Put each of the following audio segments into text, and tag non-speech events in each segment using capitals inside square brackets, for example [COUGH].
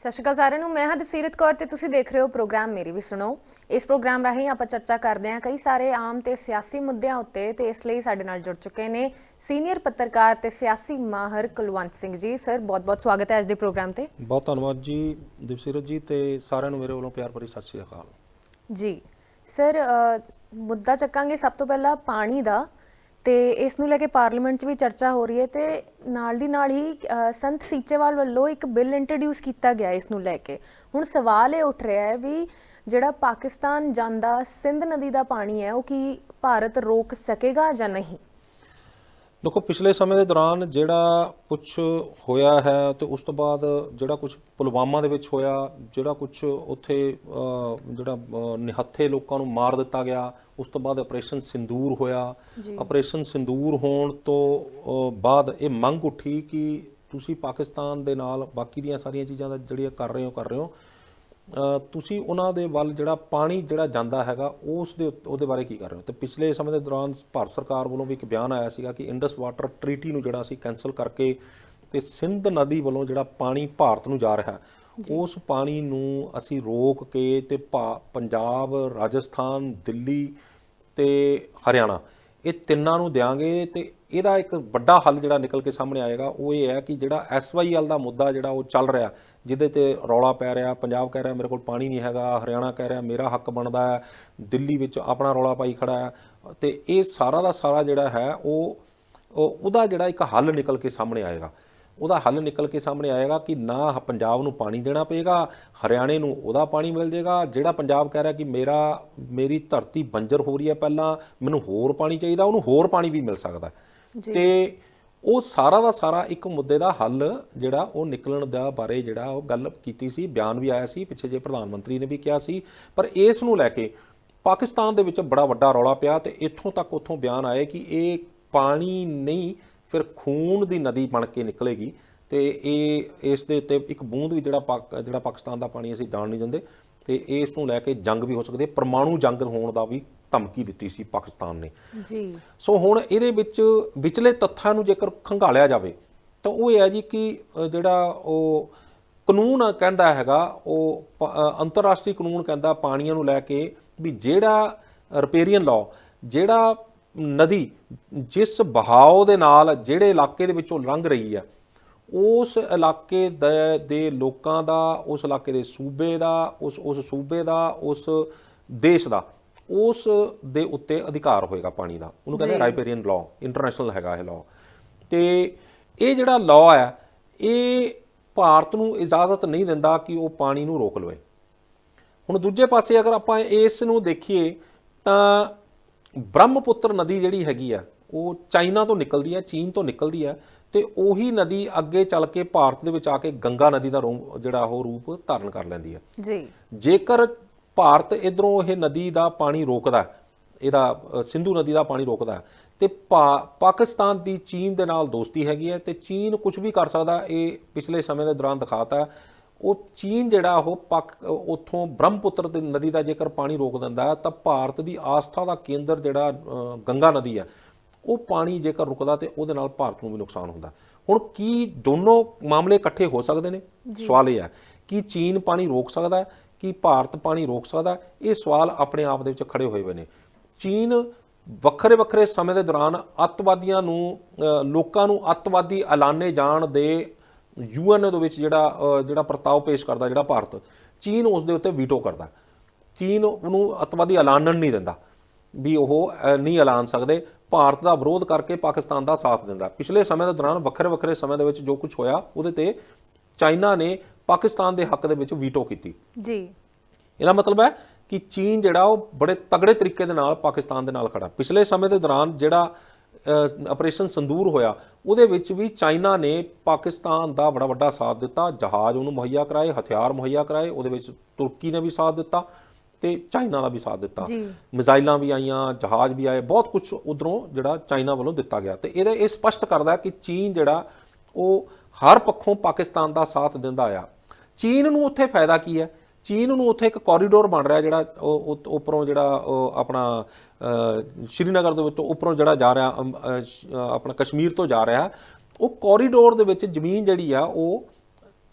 ਸਤਿ ਸ਼੍ਰੀ ਅਕਾਲ ਸਾਰਿਆਂ ਨੂੰ ਮੈਂ ਹਾਂ ਜਸਸੀਰਤ ਕੌਰ ਤੇ ਤੁਸੀਂ ਦੇਖ ਰਹੇ ਹੋ ਪ੍ਰੋਗਰਾਮ ਮੇਰੀ ਵੀ ਸੁਣੋ। ਇਸ ਪ੍ਰੋਗਰਾਮ ਰਾਹੀਂ ਆਪਾਂ ਚਰਚਾ ਕਰਦੇ ਹਾਂ ਕਈ ਸਾਰੇ ਆਮ ਤੇ ਸਿਆਸੀ ਮੁੱਦਿਆਂ ਉੱਤੇ ਤੇ ਇਸ ਲਈ ਸਾਡੇ ਨਾਲ ਜੁੜ ਚੁੱਕੇ ਨੇ ਸੀਨੀਅਰ ਪੱਤਰਕਾਰ ਤੇ ਸਿਆਸੀ ਮਾਹਰ ਕੁਲਵੰਤ ਸਿੰਘ ਜੀ। ਸਰ ਬਹੁਤ-ਬਹੁਤ ਸਵਾਗਤ ਹੈ ਅੱਜ ਦੇ ਪ੍ਰੋਗਰਾਮ ਤੇ। ਬਹੁਤ ਧੰਨਵਾਦ ਜੀ ਦਿਵਸੀਰਤ ਜੀ ਤੇ ਸਾਰਿਆਂ ਨੂੰ ਮੇਰੇ ਵੱਲੋਂ ਪਿਆਰ ਭਰੀ ਸਤਿ ਸ਼੍ਰੀ ਅਕਾਲ। ਜੀ। ਸਰ ਮੁੱਦਾ ਚੱਕਾਂਗੇ ਸਭ ਤੋਂ ਪਹਿਲਾਂ ਪਾਣੀ ਦਾ। ਤੇ ਇਸ ਨੂੰ ਲੈ ਕੇ ਪਾਰਲੀਮੈਂਟ 'ਚ ਵੀ ਚਰਚਾ ਹੋ ਰਹੀ ਹੈ ਤੇ ਨਾਲ ਦੀ ਨਾਲ ਹੀ ਅ, ਸੰਤ ਸੀਚੇਵਾਲ ਵੱਲੋਂ ਇੱਕ ਬਿੱਲ ਇੰਟਰੋਡਿਊਸ ਕੀਤਾ ਗਿਆ ਇਸ ਨੂੰ ਲੈ ਕੇ। ਹੁਣ ਸਵਾਲ ਇਹ ਉੱਠ ਰਿਹਾ ਹੈ ਵੀ ਜਿਹੜਾ ਪਾਕਿਸਤਾਨ ਜਾਂਦਾ ਸਿੰਧ ਨਦੀ ਦਾ ਪਾਣੀ ਹੈ ਉਹ ਕੀ ਭਾਰਤ ਰੋਕ ਸਕੇਗਾ ਜਾਂ ਨਹੀਂ? ਦੇਖੋ ਪਿਛਲੇ ਸਮੇਂ ਦੇ ਦੌਰਾਨ ਜਿਹੜਾ ਕੁਝ ਹੋਇਆ ਹੈ ਤੇ ਉਸ ਤੋਂ ਬਾਅਦ ਜਿਹੜਾ ਕੁਝ ਪੁਲਵਾਮਾ ਦੇ ਵਿੱਚ ਹੋਇਆ ਜਿਹੜਾ ਕੁਝ ਉੱਥੇ ਜਿਹੜਾ ਨਿਹੱਥੇ ਲੋਕਾਂ ਨੂੰ ਮਾਰ ਦਿੱਤਾ ਗਿਆ ਉਸ ਤੋਂ ਬਾਅਦ ਆਪਰੇਸ਼ਨ ਸਿੰਦੂਰ ਹੋਇਆ। ਆਪਰੇਸ਼ਨ ਸਿੰਦੂਰ ਹੋਣ ਤੋਂ ਬਾਅਦ ਇਹ ਮੰਗ ਉੱਠੀ ਕਿ ਤੁਸੀਂ ਪਾਕਿਸਤਾਨ ਦੇ ਨਾਲ ਬਾਕੀ ਦੀਆਂ ਸਾਰੀਆਂ ਚੀਜ਼ਾਂ ਦਾ ਜਿਹੜੀਆਂ ਕਰ ਰਹੇ ਹੋ ਕਰ ਰਹੇ ਹੋ ਤੁਸੀਂ ਉਹਨਾਂ ਦੇ ਵੱਲ ਜਿਹੜਾ ਪਾਣੀ ਜਿਹੜਾ ਜਾਂਦਾ ਹੈਗਾ ਉਸ ਦੇ ਉਹਦੇ ਬਾਰੇ ਕੀ ਕਰ ਰਹੇ ਹੋ? ਤੇ ਪਿਛਲੇ ਸਮੇਂ ਦੇ ਦੌਰਾਨ ਭਾਰਤ ਸਰਕਾਰ ਵੱਲੋਂ ਵੀ ਇੱਕ ਬਿਆਨ ਆਇਆ ਸੀਗਾ ਕਿ ਇੰਡਸ ਵਾਟਰ ਟ੍ਰੀਟੀ ਨੂੰ ਜਿਹੜਾ ਅਸੀਂ ਕੈਨਸਲ ਕਰਕੇ ਤੇ ਸਿੰਧ ਨਦੀ ਵੱਲੋਂ ਜਿਹੜਾ ਪਾਣੀ ਭਾਰਤ ਨੂੰ ਜਾ ਰਿਹਾ ਉਸ ਪਾਣੀ ਨੂੰ ਅਸੀਂ ਰੋਕ ਕੇ ਤੇ ਪੰਜਾਬ ਰਾਜਸਥਾਨ ਦਿੱਲੀ ਤੇ ਹਰਿਆਣਾ ਇਹ ਤਿੰਨਾਂ ਨੂੰ ਦਿਆਂਗੇ ਤੇ ਇਹਦਾ ਇੱਕ ਵੱਡਾ ਹੱਲ ਜਿਹੜਾ ਨਿਕਲ ਕੇ ਸਾਹਮਣੇ ਆਏਗਾ, ਉਹ ਇਹ ਹੈ ਕਿ ਜਿਹੜਾ ਐਸਵਾਈਐਲ ਦਾ ਮੁੱਦਾ ਜਿਹੜਾ ਉਹ ਚੱਲ ਰਿਹਾ, ਜਿਹਦੇ ਤੇ ਰੌਲਾ ਪੈ ਰਿਹਾ, ਪੰਜਾਬ ਕਹਿ ਰਿਹਾ ਮੇਰੇ ਕੋਲ ਪਾਣੀ ਨਹੀਂ ਹੈਗਾ, ਹਰਿਆਣਾ ਕਹਿ ਰਿਹਾ ਮੇਰਾ ਹੱਕ ਬਣਦਾ ਹੈ, ਦਿੱਲੀ ਵਿੱਚ ਆਪਣਾ ਰੌਲਾ ਪਾਈ ਖੜਾ ਹੈ, ਤੇ ਇਹ ਸਾਰਾ ਦਾ ਸਾਰਾ ਜਿਹੜਾ ਹੈ, ਉਹ, ਉਹ- ਉਹਦਾ ਜਿਹੜਾ ਇੱਕ ਹੱਲ ਨਿਕਲ ਕੇ ਸਾਹਮਣੇ ਆਏਗਾ। ਉਹਦਾ ਹੱਲ ਨਿਕਲ ਕੇ ਸਾਹਮਣੇ ਆਏਗਾ ਕਿ ਨਾ ਪੰਜਾਬ ਨੂੰ ਪਾਣੀ ਦੇਣਾ ਪਏਗਾ, ਹਰਿਆਣੇ ਨੂੰ ਉਹਦਾ ਪਾਣੀ ਮਿਲ ਜਾਏਗਾ ਜਿਹੜਾ ਪੰਜਾਬ ਕਹਿ ਰਿਹਾ ਕਿ ਮੇਰਾ, ਮੇਰੀ ਧਰਤੀ ਬੰਜਰ ਹੋ ਰਹੀ ਹੈ ਪਹਿਲਾਂ, ਮੈਨੂੰ ਹੋਰ ਪਾਣੀ ਚਾਹੀਦਾ, ਉਹਨੂੰ ਹੋਰ ਪਾਣੀ ਵੀ ਮਿਲ ਸਕਦਾ ਤੇ ਉਹ ਸਾਰਾ ਦਾ ਸਾਰਾ ਇੱਕ ਮੁੱਦੇ ਦਾ ਹੱਲ ਜਿਹੜਾ ਉਹ ਨਿਕਲਣ ਦਾ ਬਾਰੇ ਜਿਹੜਾ ਉਹ ਗੱਲ ਕੀਤੀ ਸੀ, ਬਿਆਨ ਵੀ ਆਇਆ ਸੀ, ਪਿੱਛੇ ਜੇ ਪ੍ਰਧਾਨ ਮੰਤਰੀ ਨੇ ਵੀ ਕਿਹਾ ਸੀ, ਪਰ ਇਸ ਨੂੰ ਲੈ ਕੇ ਪਾਕਿਸਤਾਨ ਦੇ ਵਿੱਚ ਬੜਾ ਵੱਡਾ ਰੌਲਾ ਪਿਆ ਤੇ ਇੱਥੋਂ ਤੱਕ ਉੱਥੋਂ ਬਿਆਨ ਆਏ ਕਿ ਇਹ ਪਾਣੀ ਨਹੀਂ, ਫਿਰ ਖੂਨ ਦੀ ਨਦੀ ਬਣ ਕੇ ਨਿਕਲੇਗੀ ਤੇ ਇਹ, ਇਸ ਦੇ ਉੱਤੇ ਇੱਕ ਬੂੰਦ ਵੀ ਜਿਹੜਾ ਪਾਕ, ਜਿਹੜਾ ਪਾਕਿਸਤਾਨ ਦਾ ਪਾਣੀ ਅਸੀਂ ਜਾਣ ਨਹੀਂ ਦਿੰਦੇ ਤੇ ਇਸ ਨੂੰ ਲੈ ਕੇ ਜੰਗ ਵੀ ਹੋ ਸਕਦੀ ਹੈ, ਪਰਮਾਣੂ ਜੰਗ ਹੋਣ ਦਾ ਵੀ ਧਮਕੀ ਦਿੱਤੀ ਸੀ ਪਾਕਿਸਤਾਨ ਨੇ। ਜੀ। ਸੋ ਹੁਣ ਇਹਦੇ ਵਿੱਚ ਵਿਚਲੇ ਤੱਥਾਂ ਨੂੰ ਜੇਕਰ ਖੰਗਾਲਿਆ ਜਾਵੇ ਤਾਂ ਉਹ ਇਹ ਹੈ ਜੀ ਕਿ ਜਿਹੜਾ ਉਹ ਕਾਨੂੰਨ ਕਹਿੰਦਾ ਹੈਗਾ ਉਹ ਅੰਤਰਰਾਸ਼ਟਰੀ ਕਾਨੂੰਨ ਕਹਿੰਦਾ ਪਾਣੀਆਂ ਨੂੰ ਲੈ ਕੇ ਵੀ ਜਿਹੜਾ ਰਿਪੇਰੀਅਨ ਲਾਅ ਜਿਹੜਾ ਨਦੀ ਜਿਸ ਬਹਾਓ ਦੇ ਨਾਲ ਜਿਹੜੇ ਇਲਾਕੇ ਦੇ ਵਿੱਚੋਂ ਲੰਘ ਰਹੀ ਹੈ ਉਸ ਇਲਾਕੇ ਦੇ ਦੇ ਲੋਕਾਂ ਦਾ ਉਸ ਇਲਾਕੇ ਦੇ ਸੂਬੇ ਦਾ ਉਸ ਉਸ ਸੂਬੇ ਦਾ ਉਸ ਦੇਸ਼ ਦਾ ਉਸ ਦੇ ਉੱਤੇ ਅਧਿਕਾਰ ਹੋਏਗਾ ਪਾਣੀ ਦਾ। ਉਹਨੂੰ ਕਹਿੰਦੇ ਰਾਈਪੇਰੀਅਨ ਲਾਅ ਇੰਟਰਨੈਸ਼ਨਲ ਹੈਗਾ ਇਹ ਲਾਅ ਤੇ ਇਹ ਜਿਹੜਾ ਲਾਅ ਹੈ ਇਹ ਭਾਰਤ ਨੂੰ ਇਜਾਜ਼ਤ ਨਹੀਂ ਦਿੰਦਾ ਕਿ ਉਹ ਪਾਣੀ ਨੂੰ ਰੋਕ ਲਵੇ। ਹੁਣ ਦੂਜੇ ਪਾਸੇ ਅਗਰ ਆਪਾਂ ਇਸ ਨੂੰ ਦੇਖੀਏ ਤਾਂ ਬ੍ਰਹਮਪੁੱਤਰ ਨਦੀ ਜਿਹੜੀ ਹੈਗੀ ਆ ਉਹ ਚਾਈਨਾ ਤੋਂ ਨਿਕਲਦੀ ਹੈ ਚੀਨ ਤੋਂ ਨਿਕਲਦੀ ਹੈ ਤੇ ਉਹੀ ਨਦੀ ਅੱਗੇ ਚੱਲ ਕੇ ਭਾਰਤ ਦੇ ਵਿੱਚ ਆ ਕੇ ਗੰਗਾ ਨਦੀ ਦਾ ਜਿਹੜਾ ਉਹ ਰੂਪ ਧਾਰਨ ਕਰ ਲੈਂਦੀ ਹੈ ਜੀ। ਜੇਕਰ ਭਾਰਤ ਇਧਰੋਂ ਇਹ ਨਦੀ ਦਾ ਪਾਣੀ ਰੋਕਦਾ ਇਹਦਾ ਸਿੰਧੂ ਨਦੀ ਦਾ ਪਾਣੀ ਰੋਕਦਾ ਤੇ ਪਾਕਿਸਤਾਨ ਦੀ ਚੀਨ ਦੇ ਨਾਲ ਦੋਸਤੀ ਹੈਗੀ ਹੈ ਤੇ ਚੀਨ ਕੁਝ ਵੀ ਕਰ ਸਕਦਾ ਇਹ ਪਿਛਲੇ ਸਮੇਂ ਦੇ ਦੌਰਾਨ ਦਿਖਾਤਾ। ਉਹ ਚੀਨ ਜਿਹੜਾ ਉਹ ਪਾਕ ਉਥੋਂ ਬ੍ਰਹਮਪੁੱਤਰ ਦੀ ਨਦੀ ਦਾ ਜੇਕਰ ਪਾਣੀ ਰੋਕ ਦਿੰਦਾ ਤਾਂ ਭਾਰਤ ਦੀ ਆਸਥਾ ਦਾ ਕੇਂਦਰ ਜਿਹੜਾ ਗੰਗਾ ਨਦੀ ਹੈ ਉਹ ਪਾਣੀ ਜੇਕਰ ਰੁਕਦਾ ਤੇ ਉਹਦੇ ਨਾਲ ਭਾਰਤ ਨੂੰ ਵੀ ਨੁਕਸਾਨ ਹੁੰਦਾ ਹੁਣ ਕੀ ਦੋਨੋਂ ਮਾਮਲੇ ਇਕੱਠੇ ਹੋ ਸਕਦੇ ਨੇ? ਸਵਾਲ ਇਹ ਹੈ ਕਿ ਚੀਨ ਪਾਣੀ ਰੋਕ ਸਕਦਾ ਹੈ ਕਿ ਭਾਰਤ ਪਾਣੀ ਰੋਕ ਸਕਦਾ? ਇਹ ਸਵਾਲ ਆਪਣੇ ਆਪ ਦੇ ਵਿੱਚ ਖੜੇ ਹੋਏ ਹੋਏ ਨੇ। ਚੀਨ ਵੱਖਰੇ ਵੱਖਰੇ ਸਮੇਂ ਦੇ ਦੌਰਾਨ ਅੱਤਵਾਦੀਆਂ ਨੂੰ ਲੋਕਾਂ ਨੂੰ ਅੱਤਵਾਦੀ ਐਲਾਨੇ ਜਾਣ ਦੇ ਯੂਐਨ ਦੇ ਵਿੱਚ ਜਿਹੜਾ ਜਿਹੜਾ ਪ੍ਰਸਤਾਵ ਪੇਸ਼ ਕਰਦਾ, ਜਿਹੜਾ ਭਾਰਤ, ਚੀਨ ਉਸ ਦੇ ਉੱਤੇ ਵੀਟੋ ਕਰਦਾ। ਚੀਨ ਉਹਨੂੰ ਅੱਤਵਾਦੀ ਐਲਾਨਣ ਨਹੀਂ ਦਿੰਦਾ ਵੀ ਉਹ ਨਹੀਂ ਐਲਾਨ ਸਕਦੇ। ਭਾਰਤ ਦਾ ਵਿਰੋਧ ਕਰਕੇ ਪਾਕਿਸਤਾਨ ਦਾ ਸਾਥ ਦਿੰਦਾ। ਪਿਛਲੇ ਸਮੇਂ ਦੇ ਦੌਰਾਨ ਵੱਖਰੇ ਵੱਖਰੇ ਸਮੇਂ ਦੇ ਵਿੱਚ ਜੋ ਕੁਝ ਹੋਇਆ, ਉਹਦੇ ਤੇ ਚਾਈਨਾ ਨੇ ਪਾਕਿਸਤਾਨ ਦੇ ਹੱਕ ਦੇ ਵਿੱਚ ਵੀਟੋ ਕੀਤੀ। ਜੀ। ਇਹਦਾ ਮਤਲਬ ਹੈ ਕਿ ਚੀਨ ਜਿਹੜਾ ਉਹ ਬੜੇ ਤਗੜੇ ਤਰੀਕੇ ਦੇ ਨਾਲ ਪਾਕਿਸਤਾਨ ਦੇ ਨਾਲ ਖੜਾ। ਪਿਛਲੇ ਸਮੇਂ ਦੇ ਦੌਰਾਨ ਜਿਹੜਾ ਆਪਰੇਸ਼ਨ ਸੰਦੂਰ ਹੋਇਆ ਉਹਦੇ ਵਿੱਚ ਵੀ ਚਾਈਨਾ ਨੇ ਪਾਕਿਸਤਾਨ ਦਾ ਬੜਾ ਵੱਡਾ ਸਾਥ ਦਿੱਤਾ। ਜਹਾਜ਼ ਉਹਨੂੰ ਮੁਹੱਈਆ ਕਰਾਏ ਹਥਿਆਰ ਮੁਹੱਈਆ ਕਰਾਏ ਉਹਦੇ ਵਿੱਚ ਤੁਰਕੀ ਨੇ ਵੀ ਸਾਥ ਦਿੱਤਾ ਤੇ ਚਾਈਨਾ ਦਾ ਵੀ ਸਾਥ ਦਿੱਤਾ। ਮਿਜ਼ਾਈਲਾਂ ਵੀ ਆਈਆਂ ਜਹਾਜ਼ ਵੀ ਆਏ ਬਹੁਤ ਕੁਝ ਉਧਰੋਂ ਜਿਹੜਾ ਚਾਈਨਾ ਵੱਲੋਂ ਦਿੱਤਾ ਗਿਆ ਤੇ ਇਹਦੇ ਇਹ ਸਪਸ਼ਟ ਕਰਦਾ ਕਿ ਚੀਨ ਜਿਹੜਾ ਉਹ ਹਰ ਪੱਖੋਂ ਪਾਕਿਸਤਾਨ ਦਾ ਸਾਥ ਦਿੰਦਾ ਆ ਚੀਨ ਨੂੰ ਉੱਥੇ ਫਾਇਦਾ ਕੀ ਹੈ? ਚੀਨ ਨੂੰ ਉੱਥੇ ਇੱਕ ਕੋਰੀਡੋਰ ਬਣ ਰਿਹਾ ਜਿਹੜਾ ਉਹ ਉੱਪਰੋਂ ਜਿਹੜਾ ਆਪਣਾ ਸ਼੍ਰੀਨਗਰ ਦੇ ਵਿੱਚੋਂ ਉੱਪਰੋਂ ਜਿਹੜਾ ਜਾ ਰਿਹਾ ਆਪਣਾ ਕਸ਼ਮੀਰ ਤੋਂ ਜਾ ਰਿਹਾ ਉਹ ਕੋਰੀਡੋਰ ਦੇ ਵਿੱਚ ਜ਼ਮੀਨ ਜਿਹੜੀ ਆ ਉਹ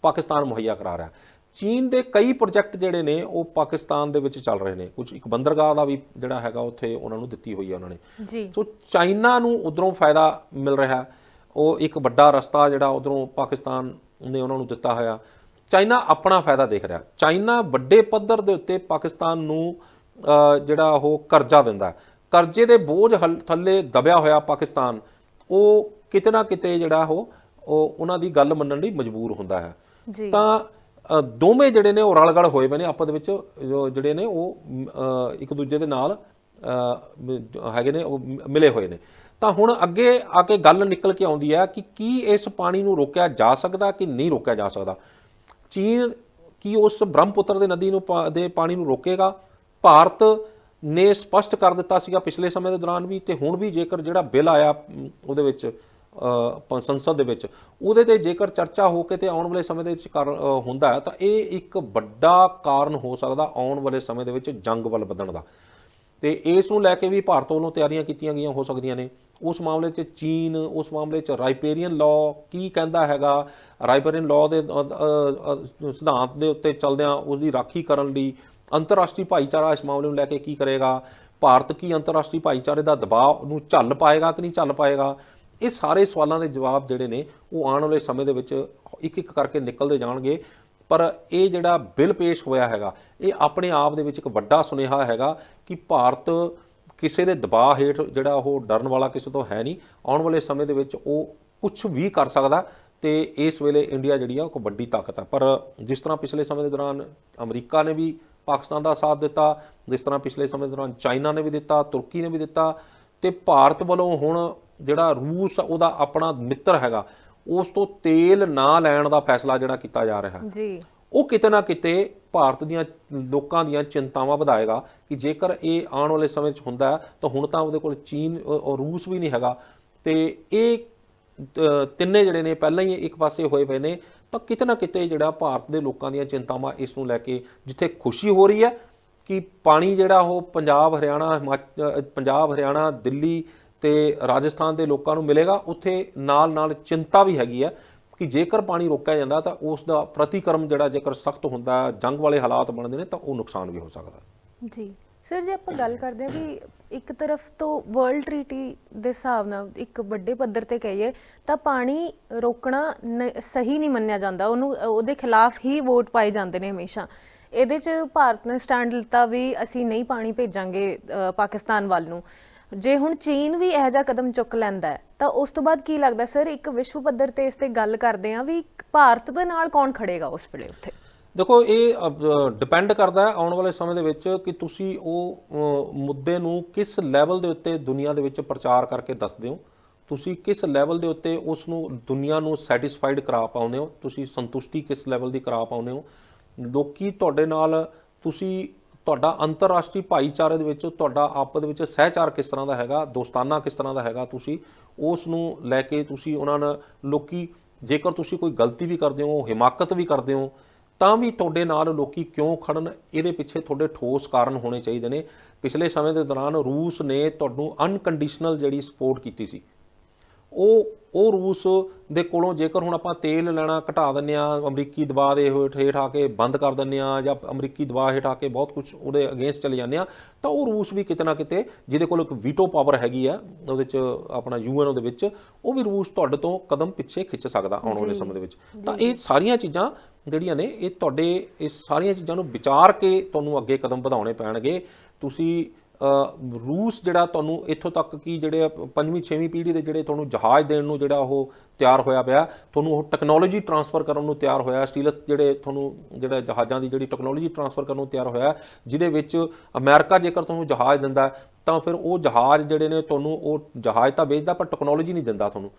ਪਾਕਿਸਤਾਨ ਮੁਹੱਈਆ ਕਰਾ ਰਿਹਾ। ਚੀਨ ਦੇ ਕਈ ਪ੍ਰੋਜੈਕਟ ਜਿਹੜੇ ਨੇ ਉਹ ਪਾਕਿਸਤਾਨ ਦੇ ਵਿੱਚ ਚੱਲ ਰਹੇ ਨੇ। ਕੁਝ ਇੱਕ ਬੰਦਰਗਾਹ ਦਾ ਵੀ ਜਿਹੜਾ ਹੈਗਾ ਉੱਥੇ ਉਹਨਾਂ ਨੂੰ ਦਿੱਤੀ ਹੋਈ ਹੈ ਉਹਨਾਂ ਨੇ। ਸੋ ਚਾਈਨਾ ਨੂੰ ਉਧਰੋਂ ਫਾਇਦਾ ਮਿਲ ਰਿਹਾ। ਉਹ ਇੱਕ ਵੱਡਾ ਰਸਤਾ ਜਿਹੜਾ ਉਧਰੋਂ ਪਾਕਿਸਤਾਨ ਨੇ ਉਹਨਾਂ ਨੂੰ ਦਿੱਤਾ ਹੋਇਆ। ਚਾਈਨਾ ਆਪਣਾ ਫਾਇਦਾ ਦੇਖ ਰਿਹਾ। ਚਾਈਨਾ ਵੱਡੇ ਪੱਧਰ ਦੇ ਉੱਤੇ ਪਾਕਿਸਤਾਨ ਨੂੰ ਜਿਹੜਾ ਉਹ ਕਰਜ਼ਾ ਦਿੰਦਾ। ਕਰਜ਼ੇ ਦੇ ਬੋਝ ਥੱਲੇ ਦਬਿਆ ਹੋਇਆ ਪਾਕਿਸਤਾਨ ਉਹ ਕਿਤੇ ਨਾ ਕਿਤੇ ਜਿਹੜਾ ਉਹ ਉਹ ਉਹਨਾਂ ਦੀ ਗੱਲ ਮੰਨਣ ਲਈ ਮਜਬੂਰ ਹੁੰਦਾ ਹੈ। ਜੀ। ਤਾਂ ਦੋਵੇਂ ਜਿਹੜੇ ਨੇ ਉਹ ਰਲਗੜ ਹੋਏ ਪਏ ਨੇ ਆਪਸ ਦੇ ਵਿੱਚ ਜੋ ਜਿਹੜੇ ਨੇ ਉਹ ਇੱਕ ਦੂਜੇ ਦੇ ਨਾਲ ਹੈਗੇ ਨੇ ਉਹ ਮਿਲੇ ਹੋਏ ਨੇ। ਤਾਂ ਹੁਣ ਅੱਗੇ ਆ ਕੇ ਗੱਲ ਨਿਕਲ ਕੇ ਆਉਂਦੀ ਹੈ ਕਿ ਕੀ ਇਸ ਪਾਣੀ ਨੂੰ ਰੋਕਿਆ ਜਾ ਸਕਦਾ ਕਿ ਨਹੀਂ ਰੋਕਿਆ ਜਾ ਸਕਦਾ। ਚੀਨ ਕੀ ਉਸ ਬ੍ਰਹਮਪੁੱਤਰ ਦੇ ਨਦੀ ਨੂੰ ਪਾ- ਦੇ ਪਾਣੀ ਨੂੰ ਰੋਕੇਗਾ? ਭਾਰਤ ਨੇ ਸਪਸ਼ਟ ਕਰ ਦਿੱਤਾ ਸੀਗਾ ਪਿਛਲੇ ਸਮੇਂ ਦੇ ਦੌਰਾਨ ਵੀ ਤੇ ਹੁਣ ਵੀ ਜੇਕਰ ਜਿਹੜਾ ਬਿੱਲ ਆਇਆ ਉਹਦੇ ਵਿੱਚ ਅ, ਸੰਸਦ ਦੇ ਵਿੱਚ ਉਹਦੇ ਤੇ ਜੇਕਰ ਚਰਚਾ ਹੋ ਕੇ ਤੇ ਆਉਣ ਵਾਲੇ ਸਮੇਂ ਦੇ ਵਿੱਚ ਕਰ- ਹੁੰਦਾ ਹੈ ਤਾਂ ਇਹ ਇੱਕ ਵੱਡਾ ਕਾਰਨ ਹੋ ਸਕਦਾ ਆਉਣ ਵਾਲੇ ਸਮੇਂ ਦੇ ਵਿੱਚ ਜੰਗ ਵੱਲ ਵਧਣ ਦਾ। ਤੇ ਇਸ ਨੂੰ ਲੈ ਕੇ ਵੀ ਭਾਰਤ ਵੱਲੋਂ ਤਿਆਰੀਆਂ ਕੀਤੀਆਂ ਗਈਆਂ ਹੋ ਸਕਦੀਆਂ ਨੇ। ਉਸ ਮਾਮਲੇ 'ਚ ਚੀਨ, ਉਸ ਮਾਮਲੇ 'ਚ ਰਾਈਪੇਰੀਅਨ ਲਾਅ ਕੀ ਕਹਿੰਦਾ ਹੈਗਾ? ਰਾਈਪੇਰੀਅਨ ਲਾਅ ਦੇ ਸਿਧਾਂਤ ਦੇ ਉੱਤੇ ਚੱਲਦਿਆਂ ਉਸ ਦੀ ਰਾਖੀ ਕਰਨ ਲਈ ਅੰਤਰਰਾਸ਼ਟਰੀ ਭਾਈਚਾਰਾ ਇਸ ਮਾਮਲੇ ਨੂੰ ਲੈ ਕੇ ਕੀ ਕਰੇਗਾ? ਭਾਰਤ ਕੀ ਅੰਤਰਰਾਸ਼ਟਰੀ ਭਾਈਚਾਰੇ ਦਾ ਦਬਾਅ ਨੂੰ ਝੱਲ ਪਾਏਗਾ ਕਿ ਨਹੀਂ ਝੱਲ ਪਾਏਗਾ? ਇਹ ਸਾਰੇ ਸਵਾਲਾਂ ਦੇ ਜਵਾਬ ਜਿਹੜੇ ਨੇ ਉਹ ਆਉਣ ਵਾਲੇ ਸਮੇਂ ਦੇ ਵਿੱਚ ਇੱਕ ਇੱਕ ਕਰਕੇ ਨਿਕਲਦੇ ਜਾਣਗੇ। ਪਰ ਇਹ ਜਿਹੜਾ ਬਿੱਲ ਪੇਸ਼ ਹੋਇਆ ਹੈਗਾ, ਇਹ ਆਪਣੇ ਆਪ ਦੇ ਵਿੱਚ ਇੱਕ ਵੱਡਾ ਸੁਨੇਹਾ ਹੈਗਾ ਕਿ ਭਾਰਤ ਕਿਸੇ ਦੇ ਦਬਾਅ ਹੇਠ ਜਿਹੜਾ ਉਹ ਡਰਨ ਵਾਲਾ ਕਿਸੇ ਤੋਂ ਹੈ ਨਹੀਂ ਆਉਣ ਵਾਲੇ ਸਮੇਂ ਦੇ ਵਿੱਚ ਉਹ ਕੁਝ ਵੀ ਕਰ ਸਕਦਾ ਤੇ ਇਸ ਵੇਲੇ ਇੰਡੀਆ ਜਿਹੜੀ ਆ ਉਹ ਵੱਡੀ ਤਾਕਤ ਹੈ ਪਰ ਜਿਸ ਤਰ੍ਹਾਂ ਪਿਛਲੇ ਸਮੇਂ ਦੇ ਦੌਰਾਨ ਅਮਰੀਕਾ ਨੇ ਵੀ ਪਾਕਿਸਤਾਨ ਦਾ ਸਾਥ ਦਿੱਤਾ ਜਿਸ ਤਰ੍ਹਾਂ ਪਿਛਲੇ ਸਮੇਂ ਦੇ ਦੌਰਾਨ ਚਾਈਨਾ ਨੇ ਵੀ ਦਿੱਤਾ ਤੁਰਕੀ ਨੇ ਵੀ ਦਿੱਤਾ ਤੇ ਭਾਰਤ ਵੱਲੋਂ ਹੁਣ ਜਿਹੜਾ ਰੂਸ ਉਹਦਾ ਆਪਣਾ ਮਿੱਤਰ ਹੈਗਾ ਉਸ ਤੋਂ ਤੇਲ ਨਾ ਲੈਣ ਦਾ ਫੈਸਲਾ ਜਿਹੜਾ ਕੀਤਾ ਜਾ ਰਿਹਾ। ਜੀ। ਉਹ ਕਿਤੇ ਨਾ ਕਿਤੇ ਭਾਰਤ ਦੀਆਂ ਲੋਕਾਂ ਦੀਆਂ ਚਿੰਤਾਵਾਂ ਵਧਾਏਗਾ ਕਿ ਜੇਕਰ ਇਹ ਆਉਣ ਵਾਲੇ ਸਮੇਂ 'ਚ ਹੁੰਦਾ ਤਾਂ ਹੁਣ ਤਾਂ ਉਹਦੇ ਕੋਲ ਚੀਨ ਔਰ ਰੂਸ ਵੀ ਨਹੀਂ ਹੈਗਾ। ਤੇ ਇਹ ਤਿੰਨੇ ਜਿਹੜੇ ਨੇ, ਪਹਿਲਾਂ ਹੀ ਇੱਕ ਪਾਸੇ ਹੋਏ ਪਏ ਨੇ, ਤਾਂ ਕਿਤੇ ਨਾ ਕਿਤੇ ਜਿਹੜਾ ਭਾਰਤ ਦੇ ਲੋਕਾਂ ਦੀਆਂ ਚਿੰਤਾਵਾਂ ਇਸ ਨੂੰ ਲੈ ਕੇ ਜਿੱਥੇ ਖੁਸ਼ੀ ਹੋ ਰਹੀ ਹੈ ਕਿ ਪਾਣੀ ਜਿਹੜਾ ਉਹ ਪੰਜਾਬ, ਹਰਿਆਣਾ, ਹਿਮਾਚ- ਪੰਜਾਬ, ਹਰਿਆਣਾ, ਦਿੱਲੀ ਤੇ ਰਾਜਸਥਾਨ ਦੇ ਲੋਕਾਂ ਨੂੰ ਮਿਲੇਗਾ, ਉੱਥੇ ਨਾਲ ਨਾਲ ਚਿੰਤਾ ਵੀ ਹੈਗੀ ਹੈ ਕਿ ਜੇਕਰ ਪਾਣੀ ਰੋਕਿਆ ਜਾਂਦਾ ਤਾਂ ਉਸ ਦਾ ਪ੍ਰਤੀਕਰਮ ਜਿਹੜਾ ਜੇਕਰ ਸਖਤ ਹੁੰਦਾ, ਜੰਗ ਵਾਲੇ ਹਾਲਾਤ ਬਣਦੇ ਨੇ ਤਾਂ ਉਹ ਨੁਕਸਾਨ ਵੀ ਹੋ ਸਕਦਾ ਜੀ। ਸਰ, ਜੇ ਆਪਾਂ ਗੱਲ ਕਰਦੇ ਹਾਂ ਵੀ ਇੱਕ ਤਰਫ ਤੋਂ ਵਰਲਡ ਟ੍ਰੀਟੀ ਦੇ ਹਿਸਾਬ ਨਾਲ ਇੱਕ ਵੱਡੇ ਪੱਧਰ ਤੇ ਕਹੀਏ ਤਾਂ ਪਾਣੀ ਰੋਕਣਾ ਸਹੀ ਨਹੀਂ ਮੰਨਿਆ ਜਾਂਦਾ। ਉਹਨੂੰ, ਉਹਦੇ ਖਿਲਾਫ ਹੀ ਵੋਟ ਪਾਏ ਜਾਂਦੇ ਨੇ ਹਮੇਸ਼ਾ। ਇਹਦੇ 'ਚ ਭਾਰਤ ਨੇ ਸਟੈਂਡ ਲਿੱਤਾ ਵੀ ਅਸੀਂ ਨਹੀਂ ਪਾਣੀ ਭੇਜਾਂਗੇ ਪਾਕਿਸਤਾਨ ਵੱਲ ਨੂੰ। ਜੇ ਹੁਣ ਚੀਨ ਵੀ ਇਹੋ ਜਿਹਾ ਕਦਮ ਚੁੱਕ ਲੈਂਦਾ ਹੈ, ਤਾਂ ਉਸ ਤੋਂ ਬਾਅਦ ਕੀ ਲੱਗਦਾ ਸਰ, ਇੱਕ ਵਿਸ਼ਵ ਪੱਧਰ ਤੇ ਇਸ ਤੇ ਗੱਲ ਕਰਦੇ ਆ ਵੀ ਭਾਰਤ ਦੇ ਨਾਲ ਕੌਣ ਖੜੇਗਾ ਉਸ ਵੇਲੇ ਉੱਥੇ? ਦੇਖੋ, ਇਹ ਡਿਪੈਂਡ ਕਰਦਾ ਹੈ ਆਉਣ ਵਾਲੇ ਸਮੇਂ ਦੇ ਵਿੱਚ ਕਿ ਤੁਸੀਂ ਉਹ ਮੁੱਦੇ ਨੂੰ ਕਿਸ ਲੈਵਲ ਦੇ ਉੱਤੇ ਦੁਨੀਆ ਦੇ ਵਿੱਚ ਪ੍ਰਚਾਰ ਕਰਕੇ ਦੱਸਦੇ ਹੋ। ਤੁਸੀਂ ਕਿਸ ਲੈਵਲ ਦੇ ਉੱਤੇ ਉਸ ਨੂੰ, ਦੁਨੀਆ ਨੂੰ ਸੈਟੀਸਫਾਈਡ ਕਰਾ ਪਾਉਂਦੇ ਹੋ। ਤੁਸੀਂ ਸੰਤੁਸ਼ਟੀ ਕਿਸ ਲੈਵਲ ਦੀ ਕਰਾ ਪਾਉਂਦੇ ਹੋ। ਲੋਕੀ ਤੁਹਾਡੇ ਨਾਲ, ਤੁਸੀਂ ਤੁਹਾਡਾ ਅੰਤਰਰਾਸ਼ਟਰੀ ਭਾਈਚਾਰੇ ਦੇ ਵਿੱਚ, ਤੁਹਾਡਾ ਆਪਸ ਦੇ ਵਿੱਚ ਸਹਿਚਾਰ ਕਿਸ ਤਰ੍ਹਾਂ ਦਾ ਹੈਗਾ, ਦੋਸਤਾਨਾ ਕਿਸ ਤਰ੍ਹਾਂ ਦਾ ਹੈਗਾ ਤੁਸੀਂ, ਉਸ ਨੂੰ ਲੈ ਕੇ ਤੁਸੀਂ ਉਹਨਾਂ ਨਾਲ ਲੋਕੀ, ਜੇਕਰ ਤੁਸੀਂ ਕੋਈ ਗਲਤੀ ਵੀ ਕਰਦੇ ਹੋ, ਹਿਮਾਕਤ ਵੀ ਕਰਦੇ ਹੋ, ਤਾਂ ਵੀ ਤੁਹਾਡੇ ਨਾਲ ਲੋਕੀ ਕਿਉਂ ਖੜਨ? ਇਹਦੇ ਪਿੱਛੇ ਤੁਹਾਡੇ ਠੋਸ ਕਾਰਨ ਹੋਣੇ ਚਾਹੀਦੇ ਨੇ। ਪਿਛਲੇ ਸਮੇਂ ਦੇ ਦੌਰਾਨ ਰੂਸ ਨੇ ਤੁਹਾਨੂੰ ਅਨਕੰਡੀਸ਼ਨਲ ਜਿਹੜੀ ਸਪੋਰਟ ਕੀਤੀ ਸੀ। ਉਹ ਉਹ ਰੂਸ ਦੇ ਕੋਲੋਂ ਜੇਕਰ ਹੁਣ ਆਪਾਂ ਤੇਲ ਲੈਣਾ ਘਟਾ ਦਿੰਨੇ ਆ ਅਮਰੀਕੀ ਦਬਾਅ ਦੇ ਹੇਠ ਆ ਕੇ ਬੰਦ ਕਰ ਦਿੰਨੇ ਆ ਜਾਂ ਅਮਰੀਕੀ ਦਬਾਅ ਹੇਠ ਆ ਕੇ ਬਹੁਤ ਕੁਝ ਉਹਦੇ ਅਗੇਂਸਟ ਚਲੇ ਜਾਂਦੇ ਆ ਤਾਂ ਉਹ ਰੂਸ ਵੀ ਕਿਤੇ ਨਾ ਕਿਤੇ ਜਿਹਦੇ ਕੋਲ ਇੱਕ ਵੀਟੋ ਪਾਵਰ ਹੈਗੀ ਆ ਉਹਦੇ ਚ ਆਪਣਾ ਯੂਐਨ ਉਹਦੇ ਵਿੱਚ ਉਹ ਵੀ ਰੂਸ ਤੁਹਾਡੇ ਤੋਂ ਕਦਮ ਪਿੱਛੇ ਖਿੱਚ ਸਕਦਾ ਆਉਣ ਵਾਲੇ ਸਮੇਂ ਦੇ ਵਿੱਚ। ਤਾਂ ਇਹ ਸਾਰੀਆਂ ਚੀਜ਼ਾਂ ਜਿਹੜੀਆਂ ਨੇ ਇਹ ਤੁਹਾਡੇ ਇਸ ਸਾਰੀਆਂ ਚੀਜ਼ਾਂ ਨੂੰ ਵਿਚਾਰ ਕੇ ਤੁਹਾਨੂੰ ਅੱਗੇ ਕਦਮ ਵਧਾਉਣੇ ਪੈਣਗੇ। ਤੁਸੀਂ ਰੂਸ ਜਿਹੜਾ ਤੁਹਾਨੂੰ ਇੱਥੋਂ ਤੱਕ ਕਿ ਜਿਹੜੇ ਪੰਜਵੀਂ, ਛੇਵੀਂ ਪੀੜ੍ਹੀ ਦੇ ਜਿਹੜੇ ਤੁਹਾਨੂੰ ਜਹਾਜ਼ ਦੇਣ ਨੂੰ ਜਿਹੜਾ ਉਹ ਤਿਆਰ ਹੋਇਆ ਪਿਆ, ਤੁਹਾਨੂੰ ਉਹ ਟੈਕਨੋਲੋਜੀ ਟਰਾਂਸਫਰ ਕਰਨ ਨੂੰ ਤਿਆਰ ਹੋਇਆ, ਸਟੀਲ ਜਿਹੜੇ ਤੁਹਾਨੂੰ ਜਿਹੜਾ ਜਹਾਜ਼ਾਂ ਦੀ ਜਿਹੜੀ ਟੈਕਨੋਲੋਜੀ ਟਰਾਂਸਫਰ ਕਰਨ ਨੂੰ ਤਿਆਰ ਹੋਇਆ, ਜਿਹਦੇ ਵਿੱਚ ਅਮਰੀਕਾ ਜੇਕਰ ਤੁਹਾਨੂੰ ਜਹਾਜ਼ ਦਿੰਦਾ, ਤਾਂ ਫਿਰ ਉਹ ਜਹਾਜ਼ ਜਿਹੜੇ ਨੇ ਤੁਹਾਨੂੰ ਉਹ ਜਹਾਜ਼ ਤਾਂ ਵੇਚਦਾ, ਪਰ ਟੈਕਨੋਲੋਜੀ ਨਹੀਂ ਦਿੰਦਾ ਤੁਹਾਨੂੰ।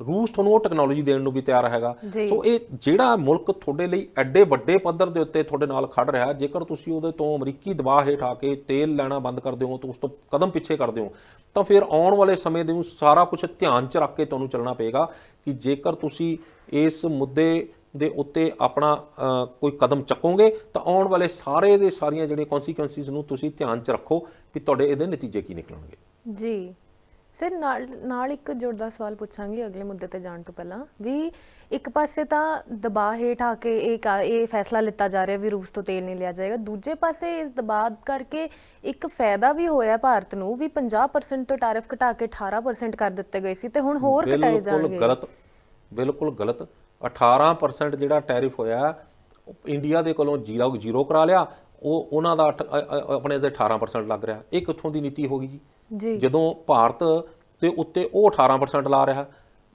ਰੂਸ ਤੁਹਾਨੂੰ ਉਹ ਟੈਕਨੋਲੋਜੀ ਦੇਣ ਨੂੰ ਵੀ ਤਿਆਰ ਹੈਗਾ। ਸੋ ਇਹ ਜਿਹੜਾ ਮੁਲਕ ਤੁਹਾਡੇ ਲਈ ਐਡੇ ਵੱਡੇ ਪੱਧਰ ਦੇ ਉੱਤੇ ਤੁਹਾਡੇ ਨਾਲ ਖੜ ਰਿਹਾ ਜੇਕਰ ਤੁਸੀਂ ਉਹਦੇ ਤੋਂ ਅਮਰੀਕੀ ਦਬਾਅ ਹੇਠ ਆ ਕੇ ਤੇਲ ਲੈਣਾ ਬੰਦ ਕਰ ਦਿਓ ਤਾਂ ਉਸ ਤੋਂ ਕਦਮ ਪਿੱਛੇ ਕਰ ਦਿਓ ਤਾਂ ਫਿਰ ਆਉਣ ਵਾਲੇ ਸਮੇਂ ਦੇ ਨੂੰ ਸਾਰਾ ਕੁਝ ਧਿਆਨ 'ਚ ਰੱਖ ਕੇ ਤੁਹਾਨੂੰ ਚੱਲਣਾ ਪਏਗਾ ਕਿ ਜੇਕਰ ਤੁਸੀਂ ਇਸ ਮੁੱਦੇ ਦੇ ਉੱਤੇ ਆਪਣਾ ਕੋਈ ਕਦਮ ਚੱਕੋਗੇ ਤਾਂ ਆਉਣ ਵਾਲੇ ਸਾਰੇ ਦੇ ਸਾਰੀਆਂ ਜਿਹੜੀਆਂ ਕਨਸੀਕੁਐਂਸਿਸ ਨੂੰ ਤੁਸੀਂ ਧਿਆਨ 'ਚ ਰੱਖੋ ਕਿ ਤੁਹਾਡੇ ਇਹਦੇ ਨਤੀਜੇ ਕੀ ਨਿਕਲਣਗੇ। ਜੀ। ਸਰ ਨਾਲ ਨਾਲ ਇੱਕ ਜੁੜਦਾ ਸਵਾਲ ਪੁੱਛਾਂਗੀ ਅਗਲੇ ਮੁੱਦੇ ਤੇ ਜਾਣ ਤੋਂ ਪਹਿਲਾਂ। ਵੀ ਇੱਕ ਪਾਸੇ ਤਾਂ ਦਬਾਅ ਹੇਠ ਆ ਕੇ ਇਹ ਕਾ- ਇਹ ਫੈਸਲਾ ਲਿੱਤਾ ਜਾ ਰਿਹਾ ਵੀ ਰੂਸ ਤੋਂ ਤੇਲ ਨਹੀਂ ਲਿਆ ਜਾਏਗਾ। ਦੂਜੇ ਪਾਸੇ ਇਸ ਦਬਾਅ ਕਰਕੇ ਇੱਕ ਫਾਇਦਾ ਵੀ ਹੋਇਆ ਭਾਰਤ ਨੂੰ ਵੀ 50% ਤੋਂ ਟੈਰਿਫ ਘਟਾ ਕੇ 18% ਕਰ ਦਿੱਤੇ ਗਏ ਸੀ ਤੇ ਹੁਣ ਹੋਰ ਘਟਾਏ ਬਿਲਕੁਲ ਜਾਣਗੇ। ਗਲਤ ਬਿਲਕੁਲ ਗਲਤ। 18% ਜਿਹੜਾ ਟੈਰਿਫ ਹੋਇਆ ਉਹ ਇੰਡੀਆ ਦੇ ਕੋਲੋਂ ਜ਼ੀਰੋ ਜ਼ੀਰੋ ਕਰਾ ਲਿਆ ਉਹ ਉਹਨਾਂ ਦਾ ਅੱਠ- ਅ- ਅ- ਆਪਣੇ ਤੇ 18% ਲੱਗ ਰਿਹਾ। ਇਹ ਕਿੱਥੋਂ ਦੀ ਨੀਤੀ ਹੋ ਗਈ ਜੀ ਜੀ? ਜਦੋਂ ਭਾਰਤ ਦੇ ਉੱਤੇ ਉਹ 18% ਲਾ ਰਿਹਾ